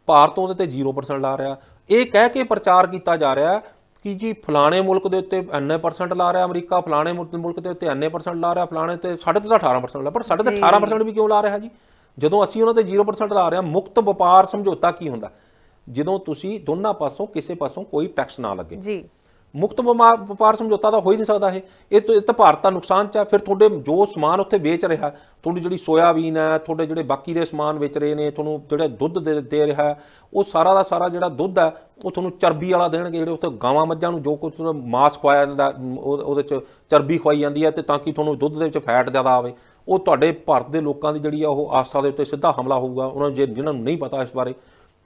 ਭਾਰਤ ਉਹਦੇ ਤੇ 0% ਲਾ ਰਿਹਾ। ਇਹ ਕਹਿ ਕੇ ਪ੍ਰਚਾਰ ਕੀਤਾ ਜਾ ਰਿਹਾ ਕਿ ਜੀ ਫਲਾਣੇ ਮੁਲਕ ਦੇ ਉੱਤੇ ਇੰਨੇ ਪਰਸੈਂਟ ਲਾ ਰਿਹਾ ਅਮਰੀਕਾ ਫਲਾਣੇ ਮੁਲਕ ਦੇ ਉੱਤੇ ਇੰਨੇ ਪਰਸੈਂਟ ਲਾ ਰਿਹਾ ਫਲਾਣੇ ਤੇ ਸਾਡੇ ਤੇ ਤਾਂ 18% ਲਾ ਪਰ ਸਾਡੇ ਤੇ 18% ਵੀ ਕਿਉਂ ਲਾ ਰਿਹਾ ਜੀ? ਜਦੋਂ ਅਸੀਂ ਉਹਨਾਂ ਤੇ 0% ਲਾ ਰਹੇ ਹਾਂ ਮੁਕਤ ਵਪਾਰ ਸਮਝੌਤਾ ਕੀ ਹੁੰਦਾ? ਜਦੋਂ ਤੁਸੀਂ ਦੋਨਾਂ ਪਾਸੋਂ ਕਿਸੇ ਪਾਸੋਂ ਕੋਈ ਟੈਕਸ ਨਾ ਲੱਗੇ। ਜੀ। ਮੁਕਤ ਵਪਾਰ ਵਪਾਰ ਸਮਝੌਤਾ ਤਾਂ ਹੋ ਹੀ ਨਹੀਂ ਸਕਦਾ ਇਹ। ਇਹ ਤਾਂ ਇਹ ਤਾਂ ਭਾਰਤ ਦਾ ਨੁਕਸਾਨ ਚ ਹੈ ਫਿਰ ਤੁਹਾਡੇ ਜੋ ਸਮਾਨ ਉੱਥੇ ਵੇਚ ਰਿਹਾ, ਤੁਹਾਡੀ ਜਿਹੜੀ ਸੋਇਆਬੀਨ ਹੈ, ਤੁਹਾਡੇ ਜਿਹੜੇ ਬਾਕੀ ਦੇ ਸਮਾਨ ਵੇਚ ਰਹੇ ਨੇ, ਤੁਹਾਨੂੰ ਜਿਹੜਾ ਦੁੱਧ ਦੇ ਦੇ ਰਿਹਾ ਉਹ ਸਾਰਾ ਦਾ ਸਾਰਾ ਜਿਹੜਾ ਦੁੱਧ ਹੈ, ਉਹ ਤੁਹਾਨੂੰ ਚਰਬੀ ਵਾਲਾ ਦੇਣਗੇ ਜਿਹੜੇ ਉੱਥੇ ਗਾਵਾਂ ਮੱਝਾਂ ਨੂੰ ਜੋ ਕੁਝ ਮਾਸ ਖਵਾਇਆ ਜਾਂਦਾ, ਉਹ- ਉਹਦੇ ਚ ਚਰਬੀ ਖਵਾਈ ਜਾਂਦੀ ਹੈ ਤੇ ਤਾਂ ਕਿ ਤੁਹਾਨੂੰ ਦੁੱਧ ਦੇ ਵਿੱਚ ਫੈਟ ਜ਼ਿਆਦਾ ਆਵੇ। ਉਹ ਤੁਹਾਡੇ ਭਾਰਤ ਦੇ ਲੋਕਾਂ ਦੀ ਜਿਹੜੀ ਆ ਉਹ ਆਸਥਾ ਦੇ ਉੱਤੇ ਸਿੱਧਾ ਹਮਲਾ ਹੋਊਗਾ, ਉਹਨਾਂ ਜੇ ਜਿਨ੍ਹਾਂ ਨੂੰ ਨਹੀਂ ਪਤਾ ਇਸ ਬਾਰੇ।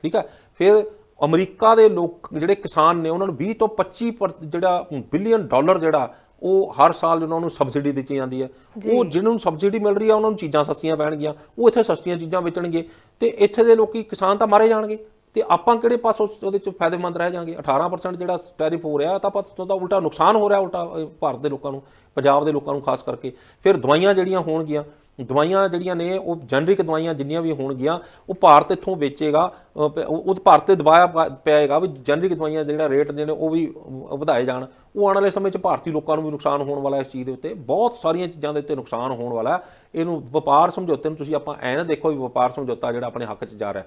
ਠੀਕ ਹੈ? ਫਿਰ ਅਮਰੀਕਾ ਦੇ ਲੋਕ ਜਿਹੜੇ ਕਿਸਾਨ ਨੇ ਉਹਨਾਂ ਨੂੰ 20 ਤੋਂ 25 ਪਰ- ਜਿਹੜਾ ਬਿਲੀਅਨ ਡਾਲਰ ਜਿਹੜਾ ਉਹ ਹਰ ਸਾਲ ਉਹਨਾਂ ਨੂੰ ਸਬਸਿਡੀ ਦਿੱਤੀ ਜਾਂਦੀ ਹੈ। ਉਹ ਜਿਹਨਾਂ ਨੂੰ ਸਬਸਿਡੀ ਮਿਲ ਰਹੀ ਆ ਉਹਨਾਂ ਨੂੰ ਚੀਜ਼ਾਂ ਸਸਤੀਆਂ ਪੈਣਗੀਆਂ। ਉਹ ਇੱਥੇ ਸਸਤੀਆਂ ਚੀਜ਼ਾਂ ਵੇਚਣਗੇ। ਤੇ ਇੱਥੇ ਦੇ ਲੋਕੀ ਕਿਸਾਨ ਤਾਂ ਮਾਰੇ ਜਾਣਗੇ। ਤੇ ਆਪਾਂ ਕਿਹੜੇ ਪਾਸੋਂ ਉਹਦੇ ਚ ਫਾਇਦੇਮੰਦ ਰਹਿ ਜਾਾਂਗੇ 18% ਜਿਹੜਾ ਟੈਰਿਫ ਹੋ ਰਿਹਾ ਤਾਂ ਆਪਾਂ ਤਾਂ ਉਲਟਾ ਨੁਕਸਾਨ ਹੋ ਰਿਹਾ ਉਲਟਾ ਭਾਰਤ ਦੇ ਲੋਕਾਂ ਨੂੰ ਪੰਜਾਬ ਦੇ ਲੋਕਾਂ ਨੂੰ ਖਾਸ ਕਰਕੇ। ਫਿਰ ਦਵਾਈਆਂ ਜਿਹੜੀਆਂ ਹੋਣਗੀਆਂ ਦਵਾਈਆਂ ਜਿਹੜੀਆਂ ਨੇ ਉਹ ਜਨਰਿਕ ਦਵਾਈਆਂ ਜਿੰਨੀਆਂ ਵੀ ਹੋਣਗੀਆਂ ਉਹ ਭਾਰਤ ਇੱਥੋਂ ਵੇਚੇਗਾ ਉਹ ਭਾਰਤ ਤੇ ਦਬਾਇਆ ਪਾ- ਪਏਗਾ ਵੀ ਜਨਰਿਕ ਦਵਾਈਆਂ ਜਿਹੜਾ ਰੇਟ ਨੇ ਉਹ ਵੀ ਵਧਾਏ ਜਾਣ। ਉਹ ਆਉਣ ਵਾਲੇ ਸਮੇਂ 'ਚ ਭਾਰਤੀ ਲੋਕਾਂ ਨੂੰ ਵੀ ਨੁਕਸਾਨ ਹੋਣ ਵਾਲਾ ਇਸ ਚੀਜ਼ ਦੇ ਉੱਤੇ। ਬਹੁਤ ਸਾਰੀਆਂ ਚੀਜ਼ਾਂ ਦੇ ਉੱਤੇ ਨੁਕਸਾਨ ਹੋਣ ਵਾਲਾ। ਇਹਨੂੰ ਵਪਾਰ ਸਮਝੌਤੇ ਨੂੰ ਤੁਸੀਂ ਆਪਾਂ ਐ ਨਾ ਦੇਖੋ ਵੀ ਵਪਾਰ ਸਮਝੌਤਾ ਜਿਹੜਾ ਆਪਣੇ ਹੱਕ 'ਚ ਜਾ ਰਿਹਾ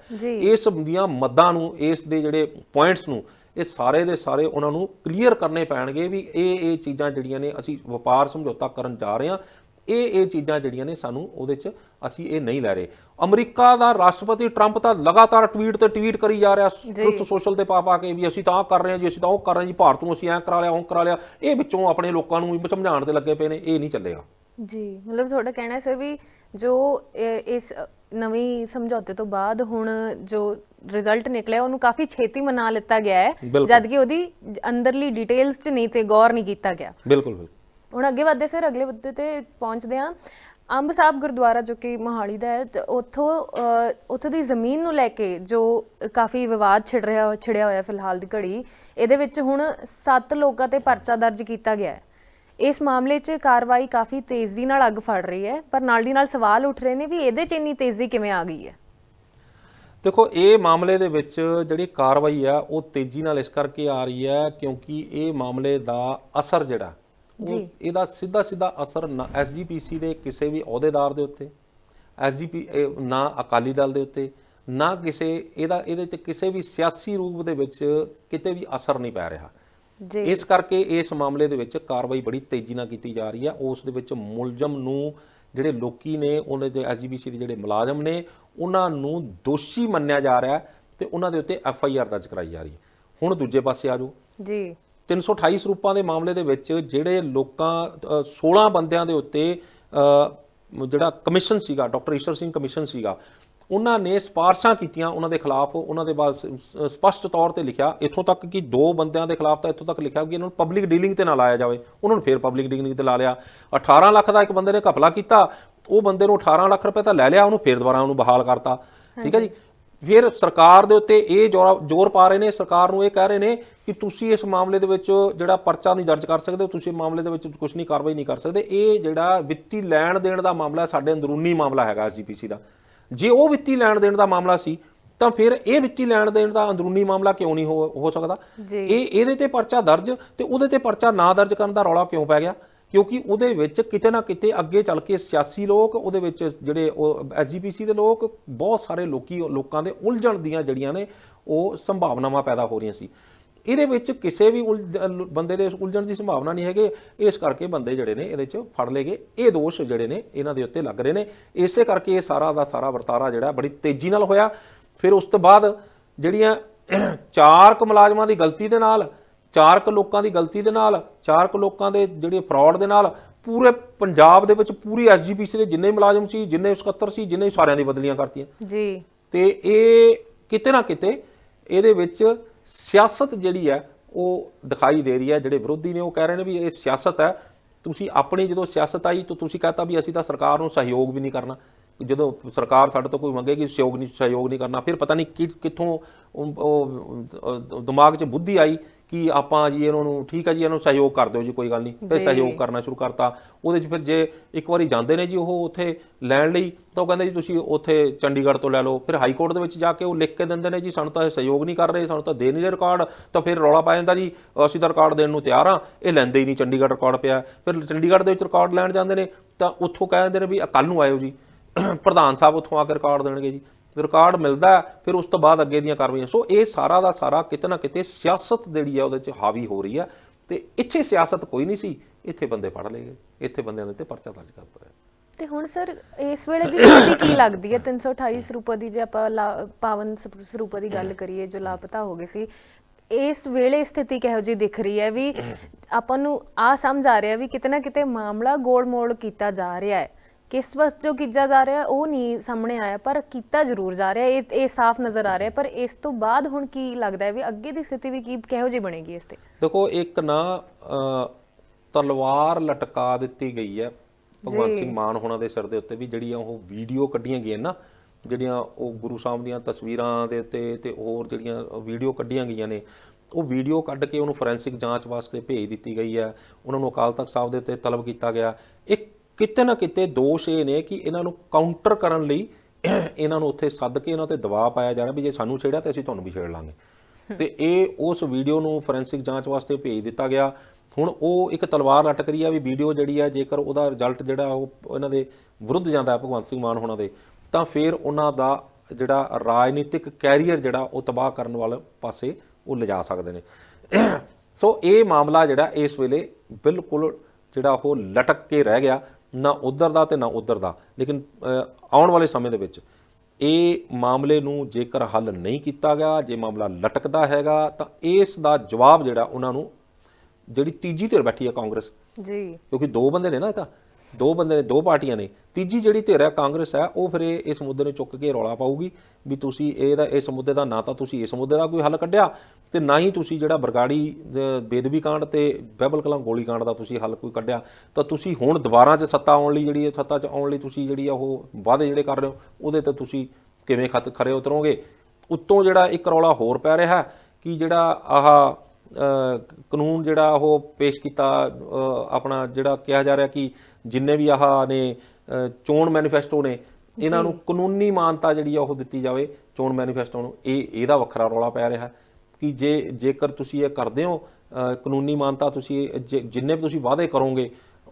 ਇਸ ਦੀਆਂ ਮੱਦਾਂ ਨੂੰ ਇਸ ਦੇ ਜਿਹੜੇ ਪੁਆਇੰਟਸ ਨੂੰ ਇਹ ਸਾਰੇ ਦੇ ਸਾਰੇ ਉਹਨਾਂ ਨੂੰ ਕਲੀਅਰ ਕਰਨੇ ਪੈਣਗੇ ਵੀ ਇਹ ਇਹ ਚੀਜ਼ਾਂ ਜਿਹੜੀਆਂ ਨੇ ਅਸੀਂ ਵਪਾਰ ਸਮਝੌਤਾ ਕਰਨ ਜਾ ਰਹੇ ਹਾਂ। ਇਹ ਇਹ ਚੀਜ਼ਾਂ ਜਿਹੜੀਆਂ ਨੇ ਸਾਨੂੰ ਉਹਦੇ 'ਚ ਅਸੀਂ ਇਹ ਨਹੀਂ ਲੈ ਰਹੇ। ਅਮਰੀਕਾ ਦਾ ਰਾਸ਼ਟਰਪਤੀ ਟਰੰਪ ਤਾਂ ਲਗਾਤਾਰ ਟਵੀਟ ਤੇ ਟਵੀਟ ਕਰੀ ਜਾ ਰਿਹਾ। ਟਰੁੱਥ ਸੋਸ਼ਲ ਤੇ ਪਾ ਪਾ ਕੇ ਵੀ ਅਸੀਂ ਤਾਂ ਕਰ ਰਹੇ ਹਾਂ ਜੀ ਅਸੀਂ ਤਾਂ ਉਹ ਕਰ ਰਹੇ ਹਾਂ ਜੀ ਭਾਰਤ ਨੂੰ ਅਸੀਂ ਐਂ ਕਰਾ ਲਿਆ ਉਹ ਕਰਾ ਲਿਆ। ਇਹ ਵਿੱਚੋਂ ਆਪਣੇ ਲੋਕਾਂ ਨੂੰ ਵੀ ਸਮਝਾਉਣ ਤੇ ਲੱਗੇ ਪਏ ਨੇ ਇਹ ਨਹੀਂ ਚੱਲੇਗਾ। ਜੀ ਮਤਲਬ ਤੁਹਾਡਾ ਕਹਿਣਾ ਹੈ ਸਰ ਵੀ ਜੋ ਇਸ ਨਵੀਂ ਸਮਝੌਤੇ ਤੋਂ ਬਾਅਦ ਹੁਣ ਜੋ ਰਿਜ਼ਲਟ ਨਿਕਲਿਆ ਉਹਨੂੰ ਕਾਫੀ ਛੇਤੀ ਮਨਾ ਲਿੱਤਾ ਗਿਆ ਹੈ। ਬਿਲਕੁਲ। ਜਦ ਕਿ ਉਹਦੀ ਅੰਦਰਲੀ ਡਿਟੇਲਸ 'ਚ ਨਹੀਂ ਤੇ ਗੌਰ ਨਹੀਂ ਕੀਤਾ ਗਿਆ। ਬਿਲਕੁਲ ਬਿਲਕੁਲ। ਹੁਣ ਅੱਗੇ ਵੱਧਦੇ ਸਰ, ਅਗਲੇ ਮੁੱਦੇ ਤੇ ਪਹੁੰਚਦੇ ਹਾਂ। ਅੰਬ ਸਾਹਿਬ ਗੁਰਦੁਆਰਾ ਜੋ ਕਿ ਮੋਹਾਲੀ ਦਾ ਹੈ, ਤੇ ਉੱਥੋਂ ਉੱਥੋਂ ਦੀ ਜ਼ਮੀਨ ਨੂੰ ਲੈ ਕੇ ਜੋ ਕਾਫੀ ਵਿਵਾਦ ਛਿੜ ਰਿਹਾ, ਛਿੜਿਆ ਹੋਇਆ ਫਿਲਹਾਲ ਦੀ ਘੜੀ, ਇਹਦੇ ਵਿੱਚ ਹੁਣ 7 ਲੋਕਾਂ ਤੇ ਪਰਚਾ ਦਰਜ ਕੀਤਾ ਗਿਆ ਹੈ। ਇਸ ਮਾਮਲੇ 'ਚ ਕਾਰਵਾਈ ਕਾਫੀ ਤੇਜ਼ੀ ਨਾਲ ਅੱਗ ਫੜ ਰਹੀ ਹੈ, ਪਰ ਨਾਲ ਦੀ ਨਾਲ ਸਵਾਲ ਉੱਠ ਰਹੇ ਨੇ ਵੀ ਇਹਦੇ 'ਚ ਇੰਨੀ ਤੇਜ਼ੀ ਕਿਵੇਂ ਆ ਗਈ ਹੈ? ਦੇਖੋ, ਇਹ ਮਾਮਲੇ ਦੇ ਵਿੱਚ ਜਿਹੜੀ ਕਾਰਵਾਈ ਆ, ਉਹ ਤੇਜ਼ੀ ਨਾਲ ਇਸ ਕਰਕੇ ਆ ਰਹੀ ਹੈ ਕਿਉਂਕਿ ਇਹ ਮਾਮਲੇ ਦਾ ਅਸਰ ਜਿਹੜਾ ਜੀ। ਇਹਦਾ ਸਿੱਧਾ ਸਿੱਧਾ ਅਸਰ ਨਾ ਐਸਜੀਪੀਸੀ ਦੇ ਕਿਸੇ ਵੀ ਅਹੁਦੇਦਾਰ ਦੇ ਉੱਤੇ ਐਸਜੀਪੀ ਨਾ ਅਕਾਲੀ ਦਲ ਦੇ ਉੱਤੇ ਨਾ ਕਿਸੇ ਇਹਦਾ ਇਹਦੇ ਤੇ ਕਿਸੇ ਵੀ ਸਿਆਸੀ ਰੂਪ ਦੇ ਵਿੱਚ ਕਿਤੇ ਵੀ ਅਸਰ ਨਹੀਂ ਪੈ ਰਿਹਾ। ਜੀ। ਇਸ ਕਰਕੇ ਇਸ ਮਾਮਲੇ ਦੇ ਵਿੱਚ ਕਾਰਵਾਈ ਬੜੀ ਤੇਜ਼ੀ ਨਾਲ ਕੀਤੀ ਜਾ ਰਹੀ ਹੈ। ਉਸ ਦੇ ਵਿੱਚ ਮੁਲਜ਼ਮ ਨੂੰ ਜਿਹੜੇ ਲੋਕੀ ਨੇ ਉਹਨਾਂ ਦੇ ਐਸਜੀਬੀਸੀ ਦੇ ਜਿਹੜੇ ਮੁਲਾਜ਼ਮ ਨੇ ਉਹਨਾਂ ਨੂੰ ਦੋਸ਼ੀ ਮੰਨਿਆ ਜਾ ਰਿਹਾ ਤੇ ਉਹਨਾਂ ਦੇ ਉੱਤੇ ਐਫ ਆਈ ਆਰ ਦਰਜ ਕਰਾਈ ਜਾ ਰਹੀ ਹੈ। ਹੁਣ ਦੂਜੇ ਪਾਸੇ ਆ ਜਾਓ। ਜੀ। 328 ਸਰੂਪਾਂ ਦੇ ਮਾਮਲੇ ਦੇ ਵਿੱਚ ਜਿਹੜੇ ਲੋਕਾਂ ਅ, 16 ਬੰਦਿਆਂ ਦੇ ਉੱਤੇ ਜਿਹੜਾ ਕਮਿਸ਼ਨ ਸੀਗਾ ਡਾਕਟਰ ਈਸ਼ਰ ਸਿੰਘ ਕਮਿਸ਼ਨ ਸੀਗਾ ਉਹਨਾਂ ਨੇ ਸਪਾਰਸ਼ਾਂ ਕੀਤੀਆਂ ਉਹਨਾਂ ਦੇ ਖਿਲਾਫ ਉਹਨਾਂ ਦੇ ਬਾਅਦ ਸ- ਸ- ਸਪਸ਼ਟ ਤੌਰ ਤੇ ਲਿਖਿਆ ਇੱਥੋਂ ਤੱਕ ਕਿ ਦੋ ਬੰਦਿਆਂ ਦੇ ਖਿਲਾਫ ਤਾਂ ਇੱਥੋਂ ਤੱਕ ਲਿਖਿਆ ਕਿ ਇਹਨਾਂ ਨੂੰ ਪਬਲਿਕ ਡੀਲਿੰਗ ਤੇ ਨਾ ਲਾਇਆ ਜਾਵੇ ਉਹਨਾਂ ਨੂੰ ਫੇਰ ਪਬਲਿਕ ਡੀਲਿੰਗ ਤੇ ਲਾ ਲਿਆ। 18 ਲੱਖ ਦਾ ਇੱਕ ਬੰਦੇ ਨੇ ਘਪਲਾ ਕੀਤਾ ਉਹ ਬੰਦੇ ਨੂੰ 18 ਲੱਖ ਰੁਪਏ ਤਾਂ ਲੈ ਲਿਆ ਉਹਨੂੰ ਫੇਰ ਦੁਬਾਰਾ ਉਹਨੂੰ ਬਹਾਲ ਕਰਤਾ। ਠੀਕ ਹੈ ਜੀ? ਫਿਰ ਸਰਕਾਰ ਦੇ ਉੱਤੇ ਇਹ ਜ਼ੋਰ ਪਾ ਰਹੇ ਨੇ ਸਰਕਾਰ ਨੂੰ ਇਹ ਕਹਿ ਰਹੇ ਨੇ ਕਿ ਤੁਸੀਂ ਇਸ ਮਾਮਲੇ ਦੇ ਵਿੱਚ ਜਿਹੜਾ ਪਰਚਾ ਨਹੀਂ ਦਰਜ ਕਰ ਸਕਦੇ ਤੁਸੀਂ ਮਾਮਲੇ ਦੇ ਵਿੱਚ ਕੁਝ ਨਹੀਂ ਕਾਰਵਾਈ ਨਹੀਂ ਕਰ ਸਕਦੇ। ਇਹ ਜਿਹੜਾ ਵਿੱਤੀ ਲੈਣ ਦੇਣ ਦਾ ਮਾਮਲਾ ਸਾਡੇ ਅੰਦਰੂਨੀ ਮਾਮਲਾ ਹੈਗਾ ਐਸਜੀਪੀਸੀ ਦਾ। ਜੇ ਉਹ ਵਿੱਤੀ ਲੈਣ ਦੇਣ ਦਾ ਮਾਮਲਾ ਸੀ ਤਾਂ ਫਿਰ ਇਹ ਵਿੱਤੀ ਲੈਣ ਦੇਣ ਦਾ ਅੰਦਰੂਨੀ ਮਾਮਲਾ ਕਿਉਂ ਨਹੀਂ ਹੋ ਸਕਦਾ। ਇਹ ਇਹਦੇ ਤੇ ਪਰਚਾ ਦਰਜ ਤੇ ਉਹਦੇ ਤੇ ਪਰਚਾ ਨਾ ਦਰਜ ਕਰਨ ਦਾ ਰੌਲਾ ਕਿਉਂ ਪੈ ਗਿਆ? ਕਿਉਂਕਿ ਉਹਦੇ ਵਿੱਚ ਕਿਤੇ ਨਾ ਕਿਤੇ ਅੱਗੇ ਚੱਲ ਕੇ ਸਿਆਸੀ ਲੋਕ, ਉਹਦੇ ਵਿੱਚ ਜਿਹੜੇ ਉਹ ਐਸਜੀਪੀਸੀ ਦੇ ਲੋਕ, ਬਹੁਤ ਸਾਰੇ ਲੋਕੀ, ਲੋਕਾਂ ਦੇ ਉਲਝਣ ਦੀਆਂ ਜਿਹੜੀਆਂ ਨੇ, ਉਹ ਸੰਭਾਵਨਾਵਾਂ ਪੈਦਾ ਹੋ ਰਹੀਆਂ ਸੀ। ਇਹਦੇ ਵਿੱਚ ਕਿਸੇ ਵੀ ਉਲਝ- ਬੰਦੇ ਦੇ ਉਲਝਣ ਦੀ ਸੰਭਾਵਨਾ ਨਹੀਂ ਹੈਗੇ। ਇਸ ਕਰਕੇ ਬੰਦੇ ਜਿਹੜੇ ਨੇ, ਇਹਦੇ 'ਚ ਫੜ ਲਏ ਇਹ ਦੋਸ਼ ਜਿਹੜੇ ਨੇ, ਇਹਨਾਂ ਦੇ ਉੱਤੇ ਲੱਗ ਰਹੇ ਨੇ। ਇਸੇ ਕਰਕੇ ਇਹ ਸਾਰਾ ਦਾ ਸਾਰਾ ਵਰਤਾਰਾ ਜਿਹੜਾ, ਬੜੀ ਤੇਜ਼ੀ ਨਾਲ ਹੋਇਆ। ਫਿਰ ਉਸ ਤੋਂ ਬਾਅਦ ਜਿਹੜੀਆਂ ਚਾਰ ਕੁ ਮੁਲਾਜ਼ਮਾਂ ਦੀ ਗਲਤੀ ਦੇ ਨਾਲ ਚਾਰ ਕੁ ਲੋਕਾਂ ਦੀ ਗਲਤੀ ਦੇ ਨਾਲ ਚਾਰ ਕੁ ਲੋਕਾਂ ਦੇ ਜਿਹੜੇ ਫਰਾਡ ਦੇ ਨਾਲ ਪੂਰੇ ਪੰਜਾਬ ਦੇ ਵਿੱਚ ਪੂਰੀ ਐਸਜੀਪੀਸੀ ਦੇ ਜਿੰਨੇ ਮੁਲਾਜ਼ਮ ਸੀ ਜਿੰਨੇ ਸਕੱਤਰ ਸੀ ਜਿੰਨੇ ਸਾਰਿਆਂ ਦੀ ਬਦਲੀਆਂ ਕਰਤੀਆਂ। ਜੀ। ਤੇ ਇਹ ਕਿਤੇ ਨਾ ਕਿਤੇ ਇਹਦੇ ਵਿੱਚ ਸਿਆਸਤ ਜਿਹੜੀ ਹੈ ਉਹ ਦਿਖਾਈ ਦੇ ਰਹੀ ਹੈ ਜਿਹੜੇ ਵਿਰੋਧੀ ਨੇ ਉਹ ਕਹਿ ਰਹੇ ਨੇ ਵੀ ਇਹ ਸਿਆਸਤ ਹੈ। ਤੁਸੀਂ ਆਪਣੀ ਜਦੋਂ ਸਿਆਸਤ ਆਈ ਤਾਂ ਤੁਸੀਂ ਕਹਤਾ ਵੀ ਅਸੀਂ ਤਾਂ ਸਰਕਾਰ ਨੂੰ ਸਹਿਯੋਗ ਵੀ ਨਹੀਂ ਕਰਨਾ। ਜਦੋਂ ਸਰਕਾਰ ਸਾਡੇ ਤੋਂ ਕੋਈ ਮੰਗੇਗੀ ਸਹਿਯੋਗ ਨਹੀਂ ਸਹਿਯੋਗ ਨਹੀਂ ਕਰਨਾ। ਫਿਰ ਪਤਾ ਨਹੀਂ ਕਿ ਕਿੱਥੋਂ ਦਿਮਾਗ 'ਚ ਬੁੱਧੀ ਆਈ ਕਿ ਆਪਾਂ ਜੀ ਇਹਨਾਂ ਨੂੰ ਠੀਕ ਹੈ ਜੀ ਇਹਨੂੰ ਸਹਿਯੋਗ ਕਰ ਦਿਓ ਜੀ ਕੋਈ ਗੱਲ ਨਹੀਂ। ਫਿਰ। ਸਹਿਯੋਗ ਕਰਨਾ ਸ਼ੁਰੂ ਕਰਤਾ। ਉਹਦੇ 'ਚ ਫਿਰ ਜੇ ਇੱਕ ਵਾਰੀ ਜਾਂਦੇ ਨੇ ਜੀ ਉਹ ਉੱਥੇ ਲੈਣ ਲਈ ਤਾਂ ਉਹ ਕਹਿੰਦੇ ਜੀ ਤੁਸੀਂ ਉੱਥੇ ਚੰਡੀਗੜ੍ਹ ਤੋਂ ਲੈ ਲਓ। ਫਿਰ ਹਾਈ ਕੋਰਟ ਦੇ ਵਿੱਚ ਜਾ ਕੇ ਉਹ ਲਿਖ ਕੇ ਦਿੰਦੇ ਨੇ ਜੀ ਸਾਨੂੰ ਤਾਂ ਇਹ ਸਹਿਯੋਗ ਨਹੀਂ ਕਰ ਰਹੇ ਸਾਨੂੰ ਤਾਂ ਦੇ ਨਹੀਂ ਰਹੇ ਰਿਕਾਰਡ। ਤਾਂ ਫਿਰ ਰੌਲਾ ਪਾ ਜਾਂਦਾ ਜੀ ਅਸੀਂ ਤਾਂ ਰਿਕਾਰਡ ਦੇਣ ਨੂੰ ਤਿਆਰ ਹਾਂ ਇਹ ਲੈਂਦੇ ਹੀ ਨਹੀਂ ਚੰਡੀਗੜ੍ਹ ਰਿਕਾਰਡ ਪਿਆ। ਫਿਰ ਚੰਡੀਗੜ੍ਹ ਦੇ ਵਿੱਚ ਰਿਕਾਰਡ ਲੈਣ ਜਾਂਦੇ ਨੇ ਤਾਂ ਉੱਥੋਂ ਕਹਿ ਦਿੰਦੇ ਨੇ ਵੀ ਕੱਲ ਨੂੰ ਆਇਓ ਜੀ। [CLEARS THROAT] ਪ੍ਰਧਾਨ ਸਾਹਿਬ ਉੱਥੋਂ ਆ ਕੇ ਰਿਕਾਰਡ ਦੇਣਗੇ ਜੀ। ਰਿਕਾਰਡ ਮਿਲਦਾ ਹੈ, ਫਿਰ ਉਸ ਤੋਂ ਬਾਅਦ ਅੱਗੇ ਦੀਆਂ ਕਾਰਵਾਈਆਂ। ਸੋ ਇਹ ਸਾਰਾ ਦਾ ਸਾਰਾ ਕਿਤੇ ਨਾ ਕਿਤੇ ਸਿਆਸਤ ਜਿਹੜੀ ਹੈ ਉਹਦੇ 'ਚ ਹਾਵੀ ਹੋ ਰਹੀ ਹੈ ਤੇ ਇੱਥੇ ਸਿਆਸਤ ਕੋਈ ਨਹੀਂ ਸੀ ਇੱਥੇ ਬੰਦੇ ਫੜ ਲਏ ਗਏ। ਇੱਥੇ ਬੰਦਿਆਂ ਦੇ ਉੱਤੇ ਪਰਚਾ ਦਰਜ ਕਰਤਾ ਹੈ ਤੇ ਹੁਣ ਸਰ ਇਸ ਵੇਲੇ ਦੀ ਸਥਿਤੀ ਕੀ ਲੱਗਦੀ ਹੈ? 328 ਸਰੂਪਾਂ ਦੀ ਜੇ ਆਪਾਂ ਪਾਵਨ ਸਰੂਪ- ਦੀ ਗੱਲ ਕਰੀਏ ਜੋ ਲਾਪਤਾ ਹੋ ਗਏ ਸੀ ਇਸ ਵੇਲੇ ਸਥਿਤੀ ਕਿਹੋ ਜਿਹੀ ਦਿਖ ਰਹੀ ਹੈ? ਵੀ ਆਪਾਂ ਨੂੰ ਆ ਸਮਝ ਆ ਰਿਹਾ ਵੀ ਕਿਤੇ ਨਾ ਕਿਤੇ ਮਾਮਲਾ ਗੋਲ-ਮੋੜ ਕੀਤਾ ਜਾ ਰਿਹਾ ਹੈ। ਕਿਸ ਵਕਤ ਜੋ ਕੀਤਾ ਜਾ ਰਿਹਾ ਉਹ ਨਹੀਂ ਸਾਹਮਣੇ ਆਇਆ ਪਰ ਕੀਤਾ ਜ਼ਰੂਰ ਜਾ ਰਿਹਾ। ਇਹ ਇਹ ਸਾਫ਼ ਨਜ਼ਰ ਆ ਰਿਹਾ ਪਰ ਇਸ ਤੋਂ ਬਾਅਦ ਹੁਣ ਕੀ ਲੱਗਦਾ ਹੈ ਵੀ ਅੱਗੇ ਦੀ ਸਥਿਤੀ ਵੀ ਕੀ ਕਿਹੋ ਜਿਹੀ ਬਣੇਗੀ ਇਸ ਤੇ? ਦੇਖੋ ਇੱਕ ਨਾ ਤਲਵਾਰ ਲਟਕਾ ਦਿੱਤੀ ਗਈ ਹੈ ਭਗਵੰਤ। ਸਿੰਘ ਮਾਨ ਹੋਣਾ ਦੇ ਸਿਰ ਦੇ ਉੱਤੇ ਵੀ ਜਿਹੜੀਆਂ ਉਹ ਵੀਡੀਓ ਕੱਢੀਆਂ ਗਈਆਂ ਨਾ ਜਿਹੜੀਆਂ ਉਹ ਗੁਰੂ ਸਾਹਿਬ ਦੀਆਂ ਤਸਵੀਰਾਂ ਦੇ ਉੱਤੇ ਤੇ ਹੋਰ ਜਿਹੜੀਆਂ ਵੀਡੀਓ ਕੱਢੀਆਂ ਗਈਆਂ ਨੇ ਉਹ ਵੀਡੀਓ ਕੱਢ ਕੇ ਉਹਨੂੰ ਫੋਰੈਂਸਿਕ ਜਾਂਚ ਵਾਸਤੇ ਭੇਜ ਦਿੱਤੀ ਗਈ ਹੈ। ਉਹਨਾਂ ਨੂੰ ਅਕਾਲ ਤਖਤ ਸਾਹਿਬ ਦੇ ਉੱਤੇ ਤਲਬ ਕੀਤਾ ਗਿਆ। ਇਹ ਕਿਤੇ ਨਾ ਕਿਤੇ ਦੋਸ਼ ਇਹ ਨੇ ਕਿ ਇਹਨਾਂ ਨੂੰ ਕਾਊਂਟਰ ਕਰਨ ਲਈ ਇਹਨਾਂ ਨੂੰ ਉੱਥੇ ਸੱਦ ਕੇ ਇਹਨਾਂ ਤੇ ਦਬਾਅ ਪਾਇਆ ਜਾ ਰਿਹਾ ਵੀ ਜੇ ਸਾਨੂੰ ਛੇੜਿਆ ਤੇ ਅਸੀਂ ਤੁਹਾਨੂੰ ਵੀ ਛੇੜ ਲਾਂਗੇ। ਤੇ ਇਹ ਉਸ ਵੀਡੀਓ ਨੂੰ ਫੋਰੈਂਸਿਕ ਜਾਂਚ ਵਾਸਤੇ ਭੇਜ ਦਿੱਤਾ ਗਿਆ। ਹੁਣ ਉਹ ਇੱਕ ਤਲਵਾਰ ਲਟਕ ਰਹੀ ਆ ਵੀ ਵੀਡੀਓ ਜਿਹੜੀ ਆ ਜੇਕਰ ਉਹਦਾ ਰਿਜ਼ਲਟ ਜਿਹੜਾ ਉਹ ਇਹਨਾਂ ਦੇ ਵਿਰੁੱਧ ਜਾਂਦਾ ਭਗਵੰਤ ਸਿੰਘ ਮਾਨ ਹੋਣਾ ਦੇ ਤਾਂ ਫਿਰ ਉਹਨਾਂ ਦਾ ਜਿਹੜਾ ਰਾਜਨੀਤਿਕ ਕੈਰੀਅਰ ਜਿਹੜਾ ਉਹ ਤਬਾਹ ਕਰਨ ਵਾਲੇ ਪਾਸੇ ਉਹ ਲਿਜਾ ਸਕਦੇ ਨੇ। ਸੋ ਇਹ ਮਾਮਲਾ ਜਿਹੜਾ ਇਸ ਵੇਲੇ ਬਿਲਕੁਲ ਜਿਹੜਾ ਉਹ ਲਟਕ ਕੇ ਰਹਿ ਗਿਆ। ਨਾ ਉਧਰ ਦਾ ਤੇ ਨਾ ਉਧਰ ਦਾ। ਲੇਕਿਨ ਆਉਣ ਵਾਲੇ ਸਮੇਂ ਦੇ ਵਿੱਚ ਇਹ ਮਾਮਲੇ ਨੂੰ ਜੇਕਰ ਹੱਲ ਨਹੀਂ ਕੀਤਾ ਗਿਆ ਜੇ ਮਾਮਲਾ ਲਟਕਦਾ ਹੈਗਾ ਤਾਂ ਇਸ ਦਾ ਜਵਾਬ ਜਿਹੜਾ ਉਹਨਾਂ ਨੂੰ ਜਿਹੜੀ ਤੀਜੀ ਧਿਰ ਬੈਠੀ ਹੈ ਕਾਂਗਰਸ। ਜੀ। ਕਿਉਂਕਿ ਦੋ ਬੰਦੇ ਨੇ ਨਾ ਇਹ ਤਾਂ। ਦੋ ਬੰਦੇ ਨੇ, ਦੋ ਪਾਰਟੀਆਂ ਨੇ, ਤੀਜੀ ਜਿਹੜੀ ਧਿਰ ਹੈ ਕਾਂਗਰਸ ਹੈ, ਉਹ ਫਿਰ ਇਹ, ਇਸ ਮੁੱਦੇ ਨੂੰ ਚੁੱਕ ਕੇ ਰੌਲਾ ਪਾਊਗੀ ਵੀ ਤੁਸੀਂ ਇਹਦਾ ਇਸ ਮੁੱਦੇ ਦਾ ਨਾ ਤਾਂ ਤੁਸੀਂ ਇਸ ਮੁੱਦੇ ਦਾ ਕੋਈ ਹੱਲ ਕੱਢਿਆ ਤੇ ਨਾ ਹੀ ਤੁਸੀਂ ਜਿਹੜਾ ਬਰਗਾੜੀ ਬੇਦਬੀ ਕਾਂਡ ਤੇ ਬਹਿਬਲ ਕਲਾਂ ਗੋਲੀ ਕਾਂਡ ਦਾ ਤੁਸੀਂ ਹੱਲ ਕੋਈ ਕੱਢਿਆ, ਤਾਂ ਤੁਸੀਂ ਹੁਣ ਦੁਬਾਰਾ 'ਚ ਸੱਤਾ ਆਉਣ ਲਈ ਜਿਹੜੀ ਸੱਤਾ 'ਚ ਆਉਣ ਲਈ ਤੁਸੀਂ ਜਿਹੜੀ ਆ ਉਹ ਵਾਅਦੇ ਜਿਹੜੇ ਕਰ ਰਹੇ ਹੋ, ਉਹਦੇ ਤੇ ਤੁਸੀਂ ਕਿਵੇਂ ਖਤ, ਖਰੇ ਉਤਰੋਗੇ? ਉੱਤੋਂ ਜਿਹੜਾ ਇੱਕ ਰੌਲਾ ਹੋਰ ਪੈ ਰਿਹਾ ਕਿ ਜਿਹੜਾ ਆਹ ਕਾਨੂੰਨ ਜਿਹੜਾ ਉਹ ਪੇਸ਼ ਕੀਤਾ ਆਪਣਾ ਜਿਹੜਾ ਕਿਹਾ ਜਾ ਰਿਹਾ ਕਿ ਜਿੰਨੇ ਵੀ ਆਹ ਨੇ ਚੋਣ ਮੈਨੀਫੈਸਟੋ ਨੇ ਇਹਨਾਂ ਨੂੰ ਕਾਨੂੰਨੀ ਮਾਨਤਾ ਜਿਹੜੀ ਆ ਉਹ ਦਿੱਤੀ ਜਾਵੇ ਚੋਣ ਮੈਨੀਫੈਸਟੋ ਨੂੰ। ਇਹ ਇਹਦਾ ਵੱਖਰਾ ਰੌਲਾ ਪੈ ਰਿਹਾ ਕਿ ਜੇ ਜੇਕਰ ਤੁਸੀਂ ਇਹ ਕਰਦੇ ਹੋ ਕਾਨੂੰਨੀ ਮਾਨਤਾ ਤੁਸੀਂ ਜਿੰਨੇ ਵੀ ਤੁਸੀਂ ਵਾਅਦੇ ਕਰੋਗੇ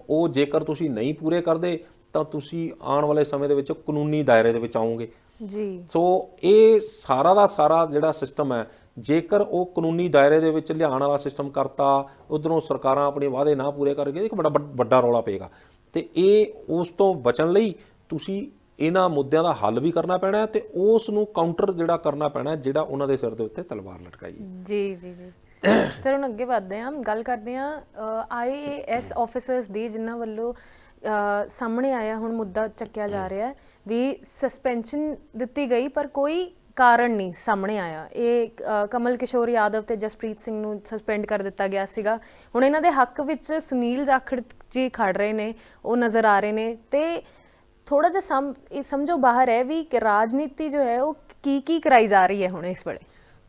ਉਹ ਜੇਕਰ ਤੁਸੀਂ ਨਹੀਂ ਪੂਰੇ ਕਰਦੇ ਤਾਂ ਤੁਸੀਂ ਆਉਣ ਵਾਲੇ ਸਮੇਂ ਦੇ ਵਿੱਚ ਕਾਨੂੰਨੀ ਦਾਇਰੇ ਦੇ ਵਿੱਚ ਆਓਗੇ। ਜੀ। ਸੋ ਇਹ ਸਾਰਾ ਦਾ ਸਾਰਾ ਜਿਹੜਾ ਸਿਸਟਮ ਹੈ ਜੇਕਰ ਉਹ ਕਾਨੂੰਨੀ ਦਾਇਰੇ ਦੇ ਵਿੱਚ ਲਿਆਉਣ ਵਾਲਾ ਸਿਸਟਮ ਕਰਤਾ ਉਧਰੋਂ ਸਰਕਾਰਾਂ ਆਪਣੇ ਵਾਅਦੇ ਨਾ ਪੂਰੇ ਕਰਕੇ ਇੱਕ ਬੜਾ ਵੱਡਾ ਰੌਲਾ ਪਏਗਾ। ਤੇ ਇਹ ਉਸ ਤੋਂ ਬਚਣ ਲਈ ਤੁਸੀਂ ਇਹਨਾਂ ਮੁੱਦਿਆਂ ਦਾ ਹੱਲ ਵੀ ਕਰਨਾ ਪੈਣਾ ਤੇ ਉਸ ਨੂੰ ਕਾਊਂਟਰ ਜਿਹੜਾ ਕਰਨਾ ਪੈਣਾ ਜਿਹੜਾ ਉਹਨਾਂ ਦੇ ਸਿਰ ਦੇ ਉੱਤੇ ਤਲਵਾਰ ਲਟਕਾਈ। ਜੀ ਜੀ ਜੀ ਸਰ ਹੁਣ ਅੱਗੇ ਵਧਦੇ ਹਾਂ ਗੱਲ ਕਰਦੇ ਹਾਂ ਆਈਏਐਸ ਆਫੀਸਰਸ ਦੀ ਜਿਨ੍ਹਾਂ ਵੱਲੋਂ ਸਾਹਮਣੇ ਆਇਆ ਹੁਣ ਮੁੱਦਾ ਚੱਕਿਆ ਜਾ ਰਿਹਾ ਹੈ ਵੀ ਸਸਪੈਂਸ਼ਨ ਦਿੱਤੀ ਗਈ ਪਰ ਕੋਈ ਕਾਰਨ ਨਹੀਂ ਸਾਹਮਣੇ ਆਇਆ। ਇਹ ਅ, ਕਮਲ ਕਿਸ਼ੋਰ ਯਾਦਵ ਤੇ ਜਸਪ੍ਰੀਤ ਸਿੰਘ ਨੂੰ ਸਸਪੈਂਡ ਕਰ ਦਿੱਤਾ ਗਿਆ ਸੀਗਾ। ਹੁਣ ਇਹਨਾਂ ਦੇ ਹੱਕ ਵਿੱਚ ਸੁਨੀਲ ਜਾਖੜ ਜੀ ਖੜ ਰਹੇ ਨੇ ਉਹ ਨਜ਼ਰ ਆ ਰਹੇ ਨੇ ਤੇ ਥੋੜਾ ਜਿਹਾ ਸਮ ਇਹ ਸਮਝੋ ਬਾਹਰ ਹੈ ਵੀ ਕਿ ਰਾਜਨੀਤੀ ਜੋ ਹੈ ਉਹ ਕੀ ਕੀ ਕਰਾਈ ਜਾ ਰਹੀ ਹੈ ਹੁਣ ਇਸ ਵੇਲੇ?